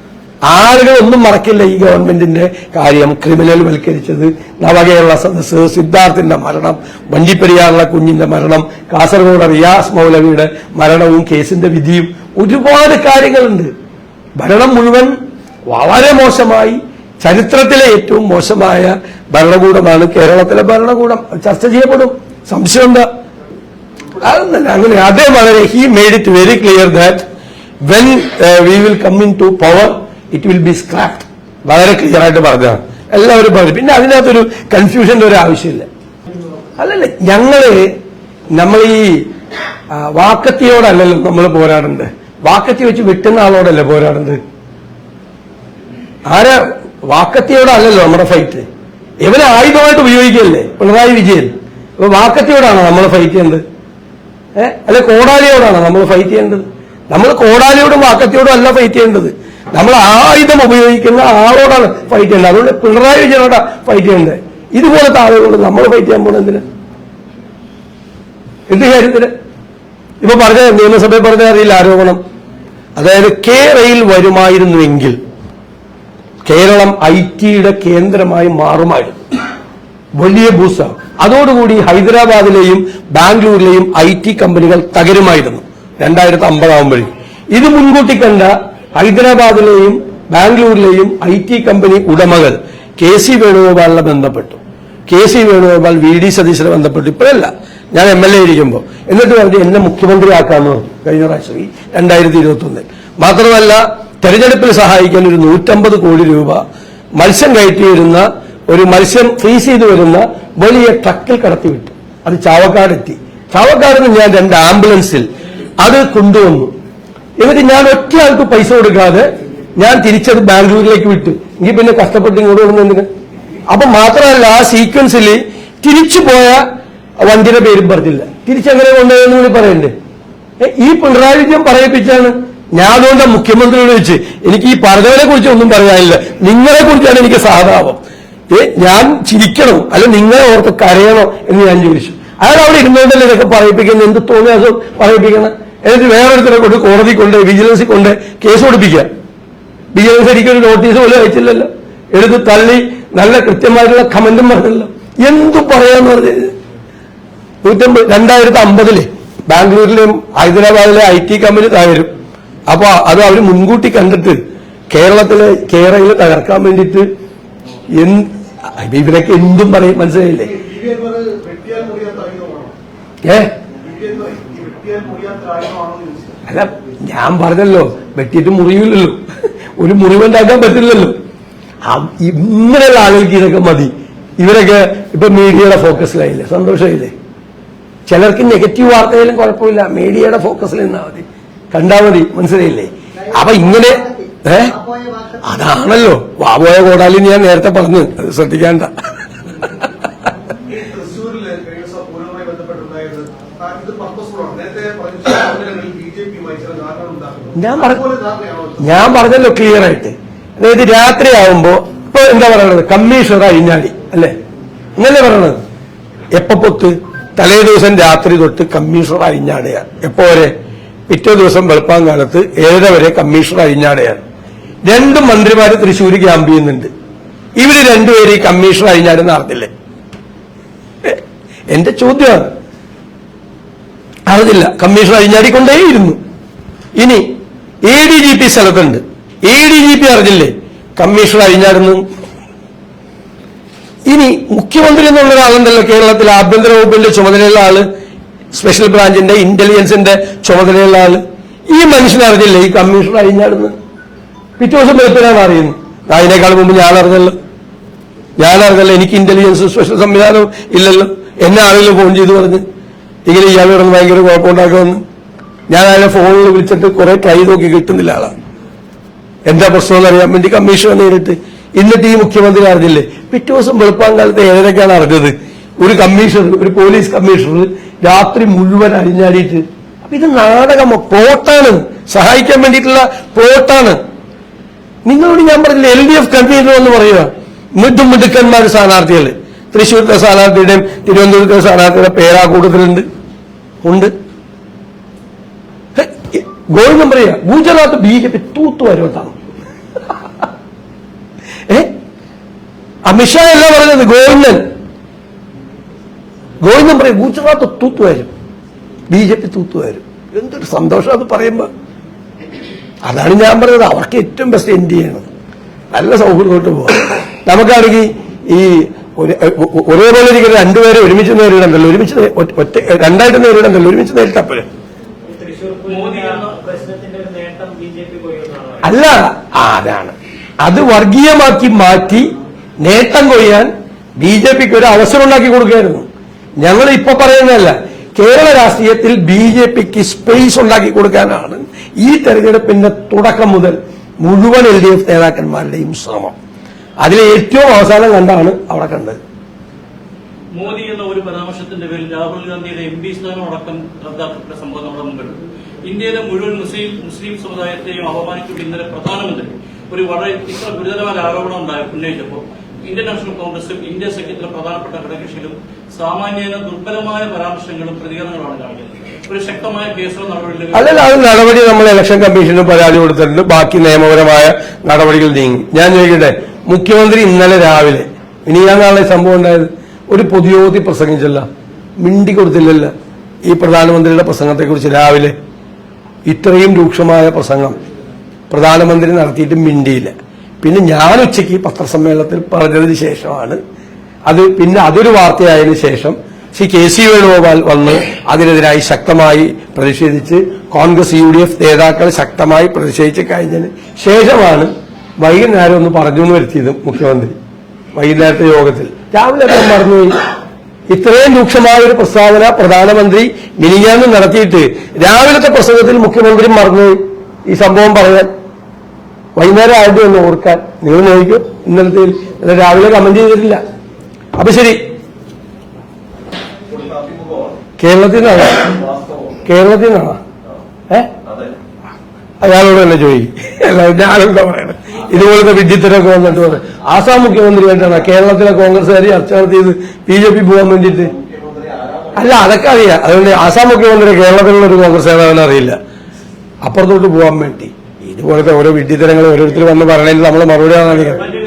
[SPEAKER 1] ആളുകൾ ഒന്നും മറക്കില്ല ഈ ഗവൺമെന്റിന്റെ കാര്യം ക്രിമിനൽ വൽക്കരിച്ചത്. നവകേരള സദസ്സ് സിദ്ധാർത്ഥിന്റെ മരണം വണ്ടിപ്പെരിയാറിലെ കുഞ്ഞിന്റെ മരണം കാസർഗോഡ് റിയാസ് മൗലവിയുടെ മരണവും കേസിന്റെ വിധിയും ഒരുപാട് കാര്യങ്ങളുണ്ട്. ഭരണം മുഴുവൻ വളരെ മോശമായി. ചരിത്രത്തിലെ ഏറ്റവും മോശമായ ഭരണകൂടമാണ് കേരളത്തിലെ ഭരണകൂടം. ചർച്ച ചെയ്യപ്പെടും. സംശയം എന്താ? അതൊന്നല്ല അങ്ങനെ. അതേ വളരെ he made it very clear that when will come into power it will be scrapped വളരെ ക്ലിയർ ആയിട്ട് പറഞ്ഞതാണ് എല്ലാവരും പറഞ്ഞു. പിന്നെ അതിനകത്തൊരു കൺഫ്യൂഷന്റെ ഒരു ആവശ്യമില്ല. അല്ലല്ല ഞങ്ങൾ നമ്മൾ ഈ വാക്കത്തിയോടല്ലല്ലോ നമ്മൾ പോരാടുന്നത് വാക്കത്തി വെച്ച് വെട്ടുന്ന ആളോടല്ലേ പോരാടുന്നത് ആരാ? വാക്കത്തിയോടല്ലല്ലോ നമ്മുടെ ഫൈറ്റ് ഇവനെ ആയുധമായിട്ട് ഉപയോഗിക്കല്ലേ? പിണറായി വിജയൻ. അപ്പൊ വാക്കത്തിയോടാണോ നമ്മൾ ഫൈറ്റ് ചെയ്യേണ്ടത്? ഏഹ് അല്ലെ കോടാലിയോടാണോ നമ്മൾ ഫൈറ്റ് ചെയ്യേണ്ടത്? നമ്മൾ കോടാലിയോടും വാക്കത്തിയോടും അല്ല ഫൈറ്റ് ചെയ്യേണ്ടത്. നമ്മൾ ആയുധം ഉപയോഗിക്കുന്ന ആളോടാണ് ഫൈറ്റ് ചെയ്യേണ്ടത്. അതുകൊണ്ട് പിണറായി വിജയനോടാ ഫൈറ്റ് ചെയ്യേണ്ടത്. ഇതുപോലത്തെ ആളുകളോട് നമ്മൾ ഫൈറ്റ് ചെയ്യാൻ പോകുന്നത് എന്തിന്? എന്ത് കാര്യത്തിന്? ഇപ്പൊ പറഞ്ഞ നിയമസഭയിൽ പറഞ്ഞ അറിയില്ല ആരോപണം. അതായത് കേരയിൽ വരുമായിരുന്നുവെങ്കിൽ കേരളം ഐ ടിയുടെ കേന്ദ്രമായി മാറുമായിരുന്നു. വലിയ ബൂസ അതോടുകൂടി ഹൈദരാബാദിലെയും ബാംഗ്ലൂരിലെയും ഐ ടി കമ്പനികൾ തകരുമായിരുന്നു. രണ്ടായിരത്തി അമ്പതാകുമ്പോഴേക്കും ഇത് മുൻകൂട്ടി കണ്ട ഹൈദരാബാദിലെയും ബാംഗ്ലൂരിലെയും ഐ ടി കമ്പനി ഉടമകൾ കെ സി വേണുഗോപാലിനെ ബന്ധപ്പെട്ടു. K C Venugopal V D സതീശനെ ബന്ധപ്പെട്ടു. ഇപ്പോഴല്ല ഞാൻ എം എൽ എ ഇരിക്കുമ്പോൾ എന്നിട്ട് പറഞ്ഞു എന്നെ മുഖ്യമന്ത്രിയാക്കാന്ന് കഴിഞ്ഞ പ്രാവശ്യം ഈ രണ്ടായിരത്തി ഇരുപത്തി ഒന്നിൽ മാത്രമല്ല തെരഞ്ഞെടുപ്പിൽ സഹായിക്കാൻ ഒരു നൂറ്റമ്പത് കോടി രൂപ മത്സ്യം കയറ്റി വരുന്ന ഒരു മത്സ്യം ഫ്രീസ് ചെയ്ത് വരുന്ന വലിയ ട്രക്കിൽ കടത്തിവിട്ടു. അത് ചാവക്കാടെത്തി. ചാവക്കാട് ഞാൻ രണ്ട് ആംബുലൻസിൽ അത് കൊണ്ടുവന്നു. എന്നിട്ട് ഞാൻ ഒറ്റ ആൾക്ക് പൈസ കൊടുക്കാതെ ഞാൻ തിരിച്ചത് ബാംഗ്ലൂരിലേക്ക് വിട്ടു. എങ്കിൽ പിന്നെ കഷ്ടപ്പെട്ട് ഇങ്ങോട്ട് വരുന്നതിന് അപ്പൊ മാത്രമല്ല ആ സീക്വൻസിൽ തിരിച്ചു പോയ വണ്ടിയുടെ പേരും പറഞ്ഞില്ല. തിരിച്ചെങ്ങനെ കൊണ്ടുപോയെന്ന് കൂടി പറയണ്ടേ? ഈ പിണറായി വിജയൻ പറയിപ്പിച്ചാണ്. ഞാൻ അതുകൊണ്ട് മുഖ്യമന്ത്രിയോട് വെച്ച് എനിക്ക് ഈ പറഞ്ഞവരെ കുറിച്ച് ഒന്നും പറയാനില്ല. നിങ്ങളെ കുറിച്ചാണ് എനിക്ക് സഹതാപം. ഞാൻ ചിരിക്കണം. അല്ല നിങ്ങളെ ഓർത്ത് കരയണോ എന്ന് ഞാൻ ചോദിച്ചു. അയാൾ അവിടെ ഇരുന്നുകൊണ്ടല്ലേ ഇതൊക്കെ പറയിപ്പിക്കുന്നത്? എന്ത് തോന്നിയാസം പറയിപ്പിക്കണം? എന്നിട്ട് വേറൊരുത്തരെ കൊണ്ട് കോടതി കൊണ്ട് വിജിലൻസിൽ കൊണ്ട് കേസ് കൊടുപ്പിക്കുക. വിജിലൻസ് ഒരിക്കലും നോട്ടീസ് പോലും അയച്ചില്ലല്ലോ. എടുത്ത് തള്ളി നല്ല കൃത്യമായിട്ടുള്ള കമന്റും പറഞ്ഞല്ലോ. എന്തു പറയാന്ന് പറഞ്ഞത്? നൂറ്റമ്പത് രണ്ടായിരത്തി അമ്പതിൽ ബാംഗ്ലൂരിലെയും ഹൈദരാബാദിലെ ഐ ടി കമ്പനി തകരും. അപ്പൊ അത് അവർ മുൻകൂട്ടി കണ്ടിട്ട് കേരളത്തിലെ കേരളയിൽ തകർക്കാൻ വേണ്ടിയിട്ട് എന്ത് ഇവരൊക്കെ എന്തും പറയും മനസ്സിലായില്ലേ? ഏ
[SPEAKER 2] വെട്ടിയാൽ മുറിയാത്ത ആയുധമാണോ എന്ന് ചോദിച്ചത്
[SPEAKER 1] അല്ല ഞാൻ പറഞ്ഞല്ലോ വെട്ടിയിട്ട് മുറിയില്ലല്ലോ ഒരു മുറിവുണ്ടാക്കാൻ പറ്റില്ലല്ലോ. ഇങ്ങനെയുള്ള ആളുകൾക്ക് ഇതൊക്കെ മതി. ഇവരൊക്കെ ഇപ്പൊ മീഡിയയുടെ ഫോക്കസിലായില്ലേ സന്തോഷമായില്ലേ? ചിലർക്ക് നെഗറ്റീവ് വാർത്തയിലും കുഴപ്പമില്ല. മീഡിയയുടെ ഫോക്കസിൽ നിന്നാ മതി. കണ്ടാ മതി. മനസ്സിലായില്ലേ? അപ്പൊ ഇങ്ങനെ ഏ? അതാണല്ലോ. വാബോയ കോടാലി ഞാൻ നേരത്തെ പറഞ്ഞു. ശ്രദ്ധിക്കാണ്ട
[SPEAKER 2] ഈ തൃശ്ശൂരിൽ കഴിഞ്ഞ ദിവസം പൂരവുമായി ബന്ധപ്പെട്ടുണ്ടായത് ആ, ഇത് പർപ്പസ്ഫുൾ ആണ് നേരത്തെ പറഞ്ഞ ബി ജെ പിയുമായി ചില ധാരണ ഉണ്ടാക്കുന്നു
[SPEAKER 1] ഞാൻ? ഞാൻ പറഞ്ഞല്ലോ ക്ലിയർ ആയിട്ട്. അതായത് രാത്രിയാവുമ്പോ ഇപ്പൊ എന്താ പറയണത്? കമ്മീഷണർ അഴിഞ്ഞാടി അല്ലെ? ഇങ്ങനെ പറയണത്? എപ്പോ പൊത്ത്? തലേ ദിവസം രാത്രി തൊട്ട് കമ്മീഷണർ അഴിഞ്ഞാടുകയാണ് എപ്പോ വരെ? പിറ്റേ ദിവസം വെളുപ്പാങ്കാലത്ത് ഏഴര വരെ കമ്മീഷണർ അഴിഞ്ഞാടുകയാണ് രണ്ട് മന്ത്രിമാര് തൃശ്ശൂർ ക്യാമ്പ് ചെയ്യുന്നുണ്ട്. ഇവർ രണ്ടുപേര് ഈ കമ്മീഷണർ അഴിഞ്ഞാടും ഏ, എന്റെ ചോദ്യമാണ്. അറിഞ്ഞില്ല. കമ്മീഷണർ അഴിഞ്ഞാടിക്കൊണ്ടേയിരുന്നു ഇനി എ ഡി ജി പി സ്ഥലത്തുണ്ട്. എ ഡി ജി പി അറിഞ്ഞില്ലേ? കമ്മീഷണർ അഴിഞ്ഞായിരുന്നു ഇനി മുഖ്യമന്ത്രി എന്നുള്ള ഒരാളുണ്ടല്ലോ കേരളത്തിൽ ആഭ്യന്തര വകുപ്പിന്റെ ചുമതലയുള്ള ആൾ സ്പെഷ്യൽ ബ്രാഞ്ചിന്റെ ഇന്റലിജൻസിന്റെ ചുമതലയുള്ള ആൾ. ഈ മനുഷ്യനെ അറിഞ്ഞില്ലേ? ഈ കമ്മീഷണർ അഴിഞ്ഞായിരുന്നു പിറ്റേ ദിവസം വെളുപ്പിനാണ് അറിയുന്നു അതിനേക്കാൾ മുമ്പ് ഞാൻ അറിഞ്ഞല്ലോ. ഞാൻ അറിഞ്ഞല്ലോ എനിക്ക് ഇന്റലിജൻസ് സ്പെഷ്യൽ സംവിധാനം ഇല്ലല്ലോ. എന്നെ ആരെങ്കിലും ഫോൺ ചെയ്ത് പറഞ്ഞ് ഇങ്ങനെ ഇയാൾ ഭയങ്കര കുഴപ്പമുണ്ടാക്കുമെന്ന്. ഞാൻ അയാളെ ഫോണിൽ വിളിച്ചിട്ട് കുറെ കൈ നോക്കി കിട്ടുന്നില്ല ആളാണ് എന്താ പ്രശ്നം അറിയാൻ വേണ്ടി കമ്മീഷനെ നേരിട്ട്. എന്നിട്ട് ഈ മുഖ്യമന്ത്രി അറിഞ്ഞില്ലേ? പിറ്റേ ദിവസം വെളുപ്പാങ്കാലത്ത് ഏഴരക്കാണ് അറിഞ്ഞത്. ഒരു കമ്മീഷണർ ഒരു പോലീസ് കമ്മീഷണർ രാത്രി മുഴുവൻ അരിഞ്ഞാടിയിട്ട് അപ്പൊ ഇത് നാടകമോ പ്ലോട്ടാണ് സഹായിക്കാൻ വേണ്ടിയിട്ടുള്ള പ്ലോട്ടാണ് നിങ്ങളോട് ഞാൻ പറഞ്ഞില്ല എൽ ഡി എഫ് കൺവീനർ എന്ന് പറയുക. മിഡും മിടുക്കന്മാർ സ്ഥാനാർത്ഥികൾ തൃശ്ശൂരത്തെ സ്ഥാനാർത്ഥിയുടെയും തിരുവനന്തപുരത്തെ സ്ഥാനാർത്ഥിയുടെ പേരാ കൂടുതലുണ്ട്. ഉണ്ട്. ഗോവിന്ദൻ ചെയ്യുക ഗുജറാത്ത് ബി ജെ പി തൂത്തുവരോട്ടാണ് ഏ? അമിത്ഷാ അല്ല പറഞ്ഞത്? ഗോവിന്ദൻ. ഗോവിന്ദൻ പറയും ഗുജറാത്ത് തൂത്തുവരും ബി ജെ പി തൂത്തുവരും എന്തൊരു സന്തോഷം അത് പറയുമ്പോ. അതാണ് ഞാൻ പറഞ്ഞത്. അവർക്ക് ഏറ്റവും ബെസ്റ്റ് എൻഡ് ചെയ്യണം നല്ല സൗഹൃദമായിട്ട് പോകാം നമുക്കാണെങ്കിൽ ഈ ഒരേപോലെ ഇരിക്കുന്ന രണ്ടുപേരെ ഒരുമിച്ച് നേരിടണ്ടല്ലോ. ഒരുമിച്ച് ഒറ്റ- ഒറ്റ രണ്ടായിട്ട് നേരിടണ്ടല്ലോ. ഒരുമിച്ച് നേരിട്ടപ്പോഴും
[SPEAKER 3] തൃശൂർ പൂരം പ്രശ്നത്തിന്റെ ഒരു നേട്ടം ബി ജെ പി കൊയ്യുന്നതാണ്
[SPEAKER 1] അല്ല. ആ, അതാണ്. അത് വർഗീയമാക്കി മാറ്റി നേട്ടം കൊയ്യാൻ ബി ജെ പിക്ക് ഒരു അവസരം ഉണ്ടാക്കി കൊടുക്കുകയായിരുന്നു. ഞങ്ങൾ ഇപ്പൊ പറയുന്നതല്ല കേരള രാഷ്ട്രീയത്തിൽ ബി ജെ പിക്ക് സ്പേസ് ഉണ്ടാക്കി കൊടുക്കാനാണ് ഈ തെരഞ്ഞെടുപ്പിന്റെ തുടക്കം മുതൽ മുഴുവൻ എൽ ഡി എഫ് നേതാക്കന്മാരുടെയും ശ്രമം. അതിൽ ഏറ്റവും അവസാനം കണ്ടാണ് അവിടെ കണ്ടത്.
[SPEAKER 4] മോദി എന്ന ഒരു പരാമർശത്തിന്റെ പേരിൽ രാഹുൽ ഗാന്ധിയുടെ എം പി സ്ഥാനം അടക്കം റദ്ദാക്കപ്പെട്ട സംഭവം നമ്മുടെ മുമ്പിലുണ്ട്. ഇന്ത്യയിലെ മുഴുവൻ മുസ്ലിം മുസ്ലിം സമുദായത്തെയും അപമാനിച്ചുകൊണ്ട് ഇന്നലെ പ്രധാനമന്ത്രി ഒരു വളരെ ഇത്ര ഗുരുതരമായ ആരോപണം ഉണ്ടായി ഉന്നയിച്ചപ്പോൾ ഇന്ത്യൻ നാഷണൽ കോൺഗ്രസും ഇന്ത്യ സഖ്യത്തിലെ പ്രധാനപ്പെട്ട ഘടകകക്ഷികളും സാമാന്യേന ദുർബലമായ പരാമർശങ്ങളും പ്രതികരണങ്ങളാണ് കാണിക്കുന്നത്. ഒരു ശക്തമായ
[SPEAKER 1] അല്ലല്ല അത് നടപടി നമ്മൾ ഇലക്ഷൻ കമ്മീഷനും പരാതി കൊടുത്തിട്ടുണ്ട്. ബാക്കി നിയമപരമായ നടപടികൾ നീങ്ങി. ഞാൻ ചോദിക്കട്ടെ മുഖ്യമന്ത്രി ഇന്നലെ രാവിലെ ഇനി ഞാൻ നാളെ സംഭവം ഉണ്ടായത് ഒരു പൊതുയോഗത്തിൽ പ്രസംഗിച്ചല്ല മിണ്ടി കൊടുത്തില്ലല്ല ഈ പ്രധാനമന്ത്രിയുടെ പ്രസംഗത്തെക്കുറിച്ച് രാവിലെ ഇത്രയും രൂക്ഷമായ പ്രസംഗം പ്രധാനമന്ത്രി നടത്തിയിട്ട് മിണ്ടിയില്ല. പിന്നെ ഞാൻ ഉച്ചയ്ക്ക് പത്രസമ്മേളനത്തിൽ പറഞ്ഞതിന് ശേഷമാണ്. അത് പിന്നെ അതൊരു വാർത്തയായതിനു ശേഷം ശ്രീ കെ സി വേണുഗോപാൽ വന്ന് അതിനെതിരായി ശക്തമായി പ്രതിഷേധിച്ച് കോൺഗ്രസ് യു ഡി എഫ് നേതാക്കൾ ശക്തമായി പ്രതിഷേധിച്ച് കഴിഞ്ഞതിന് ശേഷമാണ് വൈകുന്നേരം ഒന്ന് പറഞ്ഞു എന്ന് വരുത്തിയത് മുഖ്യമന്ത്രി. വൈകുന്നേരത്തെ യോഗത്തിൽ. രാവിലെ മറന്നുപോയി. ഇത്രയും രൂക്ഷമായ ഒരു പ്രസ്താവന പ്രധാനമന്ത്രി മിനിഞ്ഞാന്ന് നടത്തിയിട്ട് രാവിലത്തെ പ്രസംഗത്തിൽ മുഖ്യമന്ത്രി മറന്നു ഈ സംഭവം പറയാൻ. വൈകുന്നേരം ആയിട്ട് ഒന്ന് ഓർക്കാൻ. നിങ്ങൾ നോക്കൂ ഇന്നലത്തെ രാവിലെ കമന്റ് ചെയ്തിട്ടില്ല. അപ്പൊ ശരി. കേരളത്തിൽ നിന്നാണ് കേരളത്തിൽ നിന്നാണ് ഏ അയാളോട് തന്നെ ചോദിക്കും. അല്ല ഞാനെന്താ പറയണത് ഇതുപോലത്തെ വിഡ്ഢിത്തരൊക്കെ വന്നിട്ട് പറയും ആസാം മുഖ്യമന്ത്രി മുഖ്യമന്ത്രിയായിട്ടാണ് കേരളത്തിലെ കോൺഗ്രസ്സുകാരി ചർച്ച നടത്തിയത് ബി ജെ പി പോകാൻ വേണ്ടിയിട്ട്. അല്ല അതൊക്കെ അറിയാം. അതുകൊണ്ട് ആസാം മുഖ്യമന്ത്രി കേരളത്തിലുള്ള ഒരു കോൺഗ്രസ് നേതാവിനെ അറിയില്ല. അപ്പുറത്തോട്ട് പോകാൻ വേണ്ടി. ഇതുപോലത്തെ ഓരോ വിഡ്ഢിത്തരങ്ങൾ ഓരോരുത്തർ വന്ന് പറയണതിൽ നമ്മൾ മറുപടി
[SPEAKER 2] തിരഞ്ഞെടുക്കപ്പെട്ടത്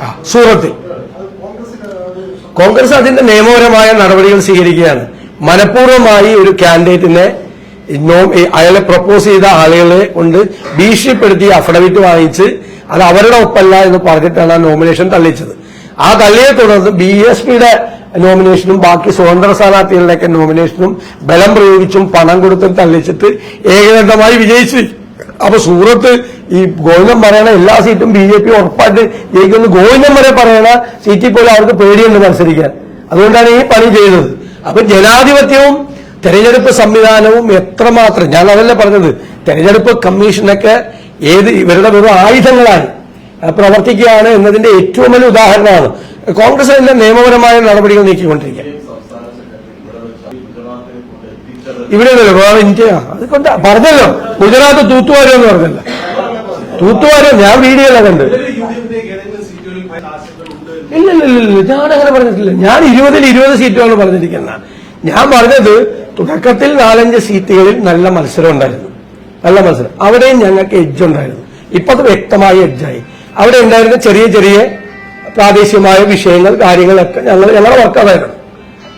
[SPEAKER 1] ആ,
[SPEAKER 2] അത്
[SPEAKER 1] കോൺഗ്രസ് അതിന്റെ നിയമപരമായ നടപടികൾ സ്വീകരിക്കുകയാണ്. മനഃപൂർവമായി ഒരു കാൻഡിഡേറ്റിനെ അയാളെ പ്രപ്പോസ് ചെയ്ത ആളുകളെ കൊണ്ട് ഭീഷണിപ്പെടുത്തി അഫിഡവിറ്റ് വാങ്ങിച്ച് അത് അവരുടെ ഒപ്പല്ല എന്ന് പറഞ്ഞിട്ടാണ് ആ നോമിനേഷൻ തള്ളിച്ചത്. ആ തള്ളിയെ തുടർന്ന് ബി എസ് പിയുടെ നോമിനേഷനും ബാക്കി സ്വതന്ത്ര സ്ഥാനാർത്ഥികളുടെയൊക്കെ നോമിനേഷനും ബലം പ്രയോഗിച്ചും പണം കൊടുത്തും തള്ളിച്ചിട്ട് ഏകകണ്ഠമായി വിജയിച്ചു. അപ്പൊ സൂറത്ത് ഈ ഗോവിന്ദം പറയണ എല്ലാ സീറ്റും ബി ജെ പി ഉറപ്പായിട്ട് ജയിക്കുന്നു ഗോവിന്ദം വരെ പറയണ സീറ്റിൽ പോലും അവർക്ക് പേടിയുണ്ട് മത്സരിക്കാൻ. അതുകൊണ്ടാണ് ഈ പണി ചെയ്തത്. അപ്പൊ ജനാധിപത്യവും തെരഞ്ഞെടുപ്പ് സംവിധാനവും എത്രമാത്രം ഞാൻ അതല്ലേ പറഞ്ഞത് തെരഞ്ഞെടുപ്പ് കമ്മീഷനൊക്കെ ഏത് ഇവരുടെ വെറും ആയുധങ്ങളായി അഹ് പ്രവർത്തിക്കുകയാണ് എന്നതിന്റെ ഏറ്റവും വലിയ ഉദാഹരണമാണ്. കോൺഗ്രസ് അതിന്റെ നിയമപരമായ നടപടികൾ നീക്കിക്കൊണ്ടിരിക്കുക.
[SPEAKER 2] ഇവിടെ
[SPEAKER 1] ഇന്ത്യയാണ് പറഞ്ഞല്ലോ ഗുജറാത്ത് തൂത്തുവാരോ എന്ന് പറഞ്ഞല്ലോ. തൂത്തുവാരോ ഞാൻ വീഡിയോ എല്ലാം കണ്ട് ഇല്ല ഇല്ല ഇല്ല അങ്ങനെ പറഞ്ഞിട്ടില്ല. ഞാൻ ഇരുപതിൽ ഇരുപത് സീറ്റുകളാണ് പറഞ്ഞിരിക്കുന്നത്. ഞാൻ പറഞ്ഞത് തുടക്കത്തിൽ നാലഞ്ച് സീറ്റുകളിൽ നല്ല മത്സരം ഉണ്ടായിരുന്നു. നല്ല മത്സരം. അവിടെയും ഞങ്ങൾക്ക് എഡ്ജ് ഉണ്ടായിരുന്നു. ഇപ്പൊ അത് വ്യക്തമായ എഡ്ജായി അവിടെ ഉണ്ടായിരുന്ന ചെറിയ ചെറിയ പ്രാദേശികമായ വിഷയങ്ങൾ കാര്യങ്ങളൊക്കെ ഞങ്ങൾ ഞങ്ങളുടെ വർക്ക് അതായിരുന്നു.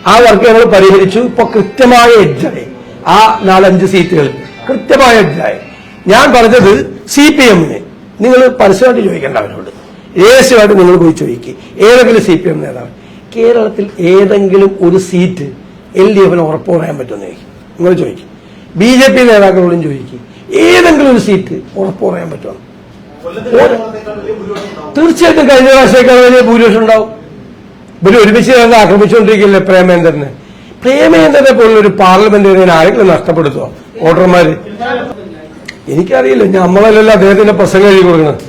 [SPEAKER 1] ആ വർക്ക് ഞങ്ങൾ പരിഹരിച്ചു. ഇപ്പൊ കൃത്യമായ എഡ്ജായി ആ നാലഞ്ച് സീറ്റുകളിൽ കൃത്യമായ എഡ്ജായി ഞാൻ പറഞ്ഞത് സി പി എമ്മിന് നിങ്ങൾ പരസ്യമായിട്ട് ചോദിക്കേണ്ട അവരോട്. രഹസ്യമായിട്ട് നിങ്ങൾ പോയി ചോദിക്കുക ഏതെങ്കിലും സി പി എം നേതാവ്. കേരളത്തിൽ ഏതെങ്കിലും ഒരു സീറ്റ് എൽ ഡി എഫിന് ഉറപ്പ് പറയാൻ പറ്റുമെന്ന് നിങ്ങൾ ചോദിക്കും. ബി ജെ പി നേതാക്കളോടും ചോദിക്കും. ഏതെങ്കിലും ഒരു സീറ്റ് ഉറപ്പ് പറയാൻ പറ്റുമോ? തീർച്ചയായിട്ടും കഴിഞ്ഞ പ്രാവശ്യമേക്കാൾ വലിയ ഭൂരിപക്ഷം ഉണ്ടാവും. ഇവർ ഒരുമിച്ച് ചേർന്ന് ആക്രമിച്ചുകൊണ്ടിരിക്കില്ലേ പ്രേമേന്ദ്രനെ? പ്രേമേന്ദ്രനെ പോലുള്ള ഒരു പാർലമെന്റേറിയൻ ആരെങ്കിലും നഷ്ടപ്പെടുത്തുമോ വോട്ടർമാര്? എനിക്കറിയില്ല. നമ്മളല്ലല്ലോ അദ്ദേഹത്തിന്റെ പ്രസംഗം എഴുതി കൊടുക്കുന്നത്?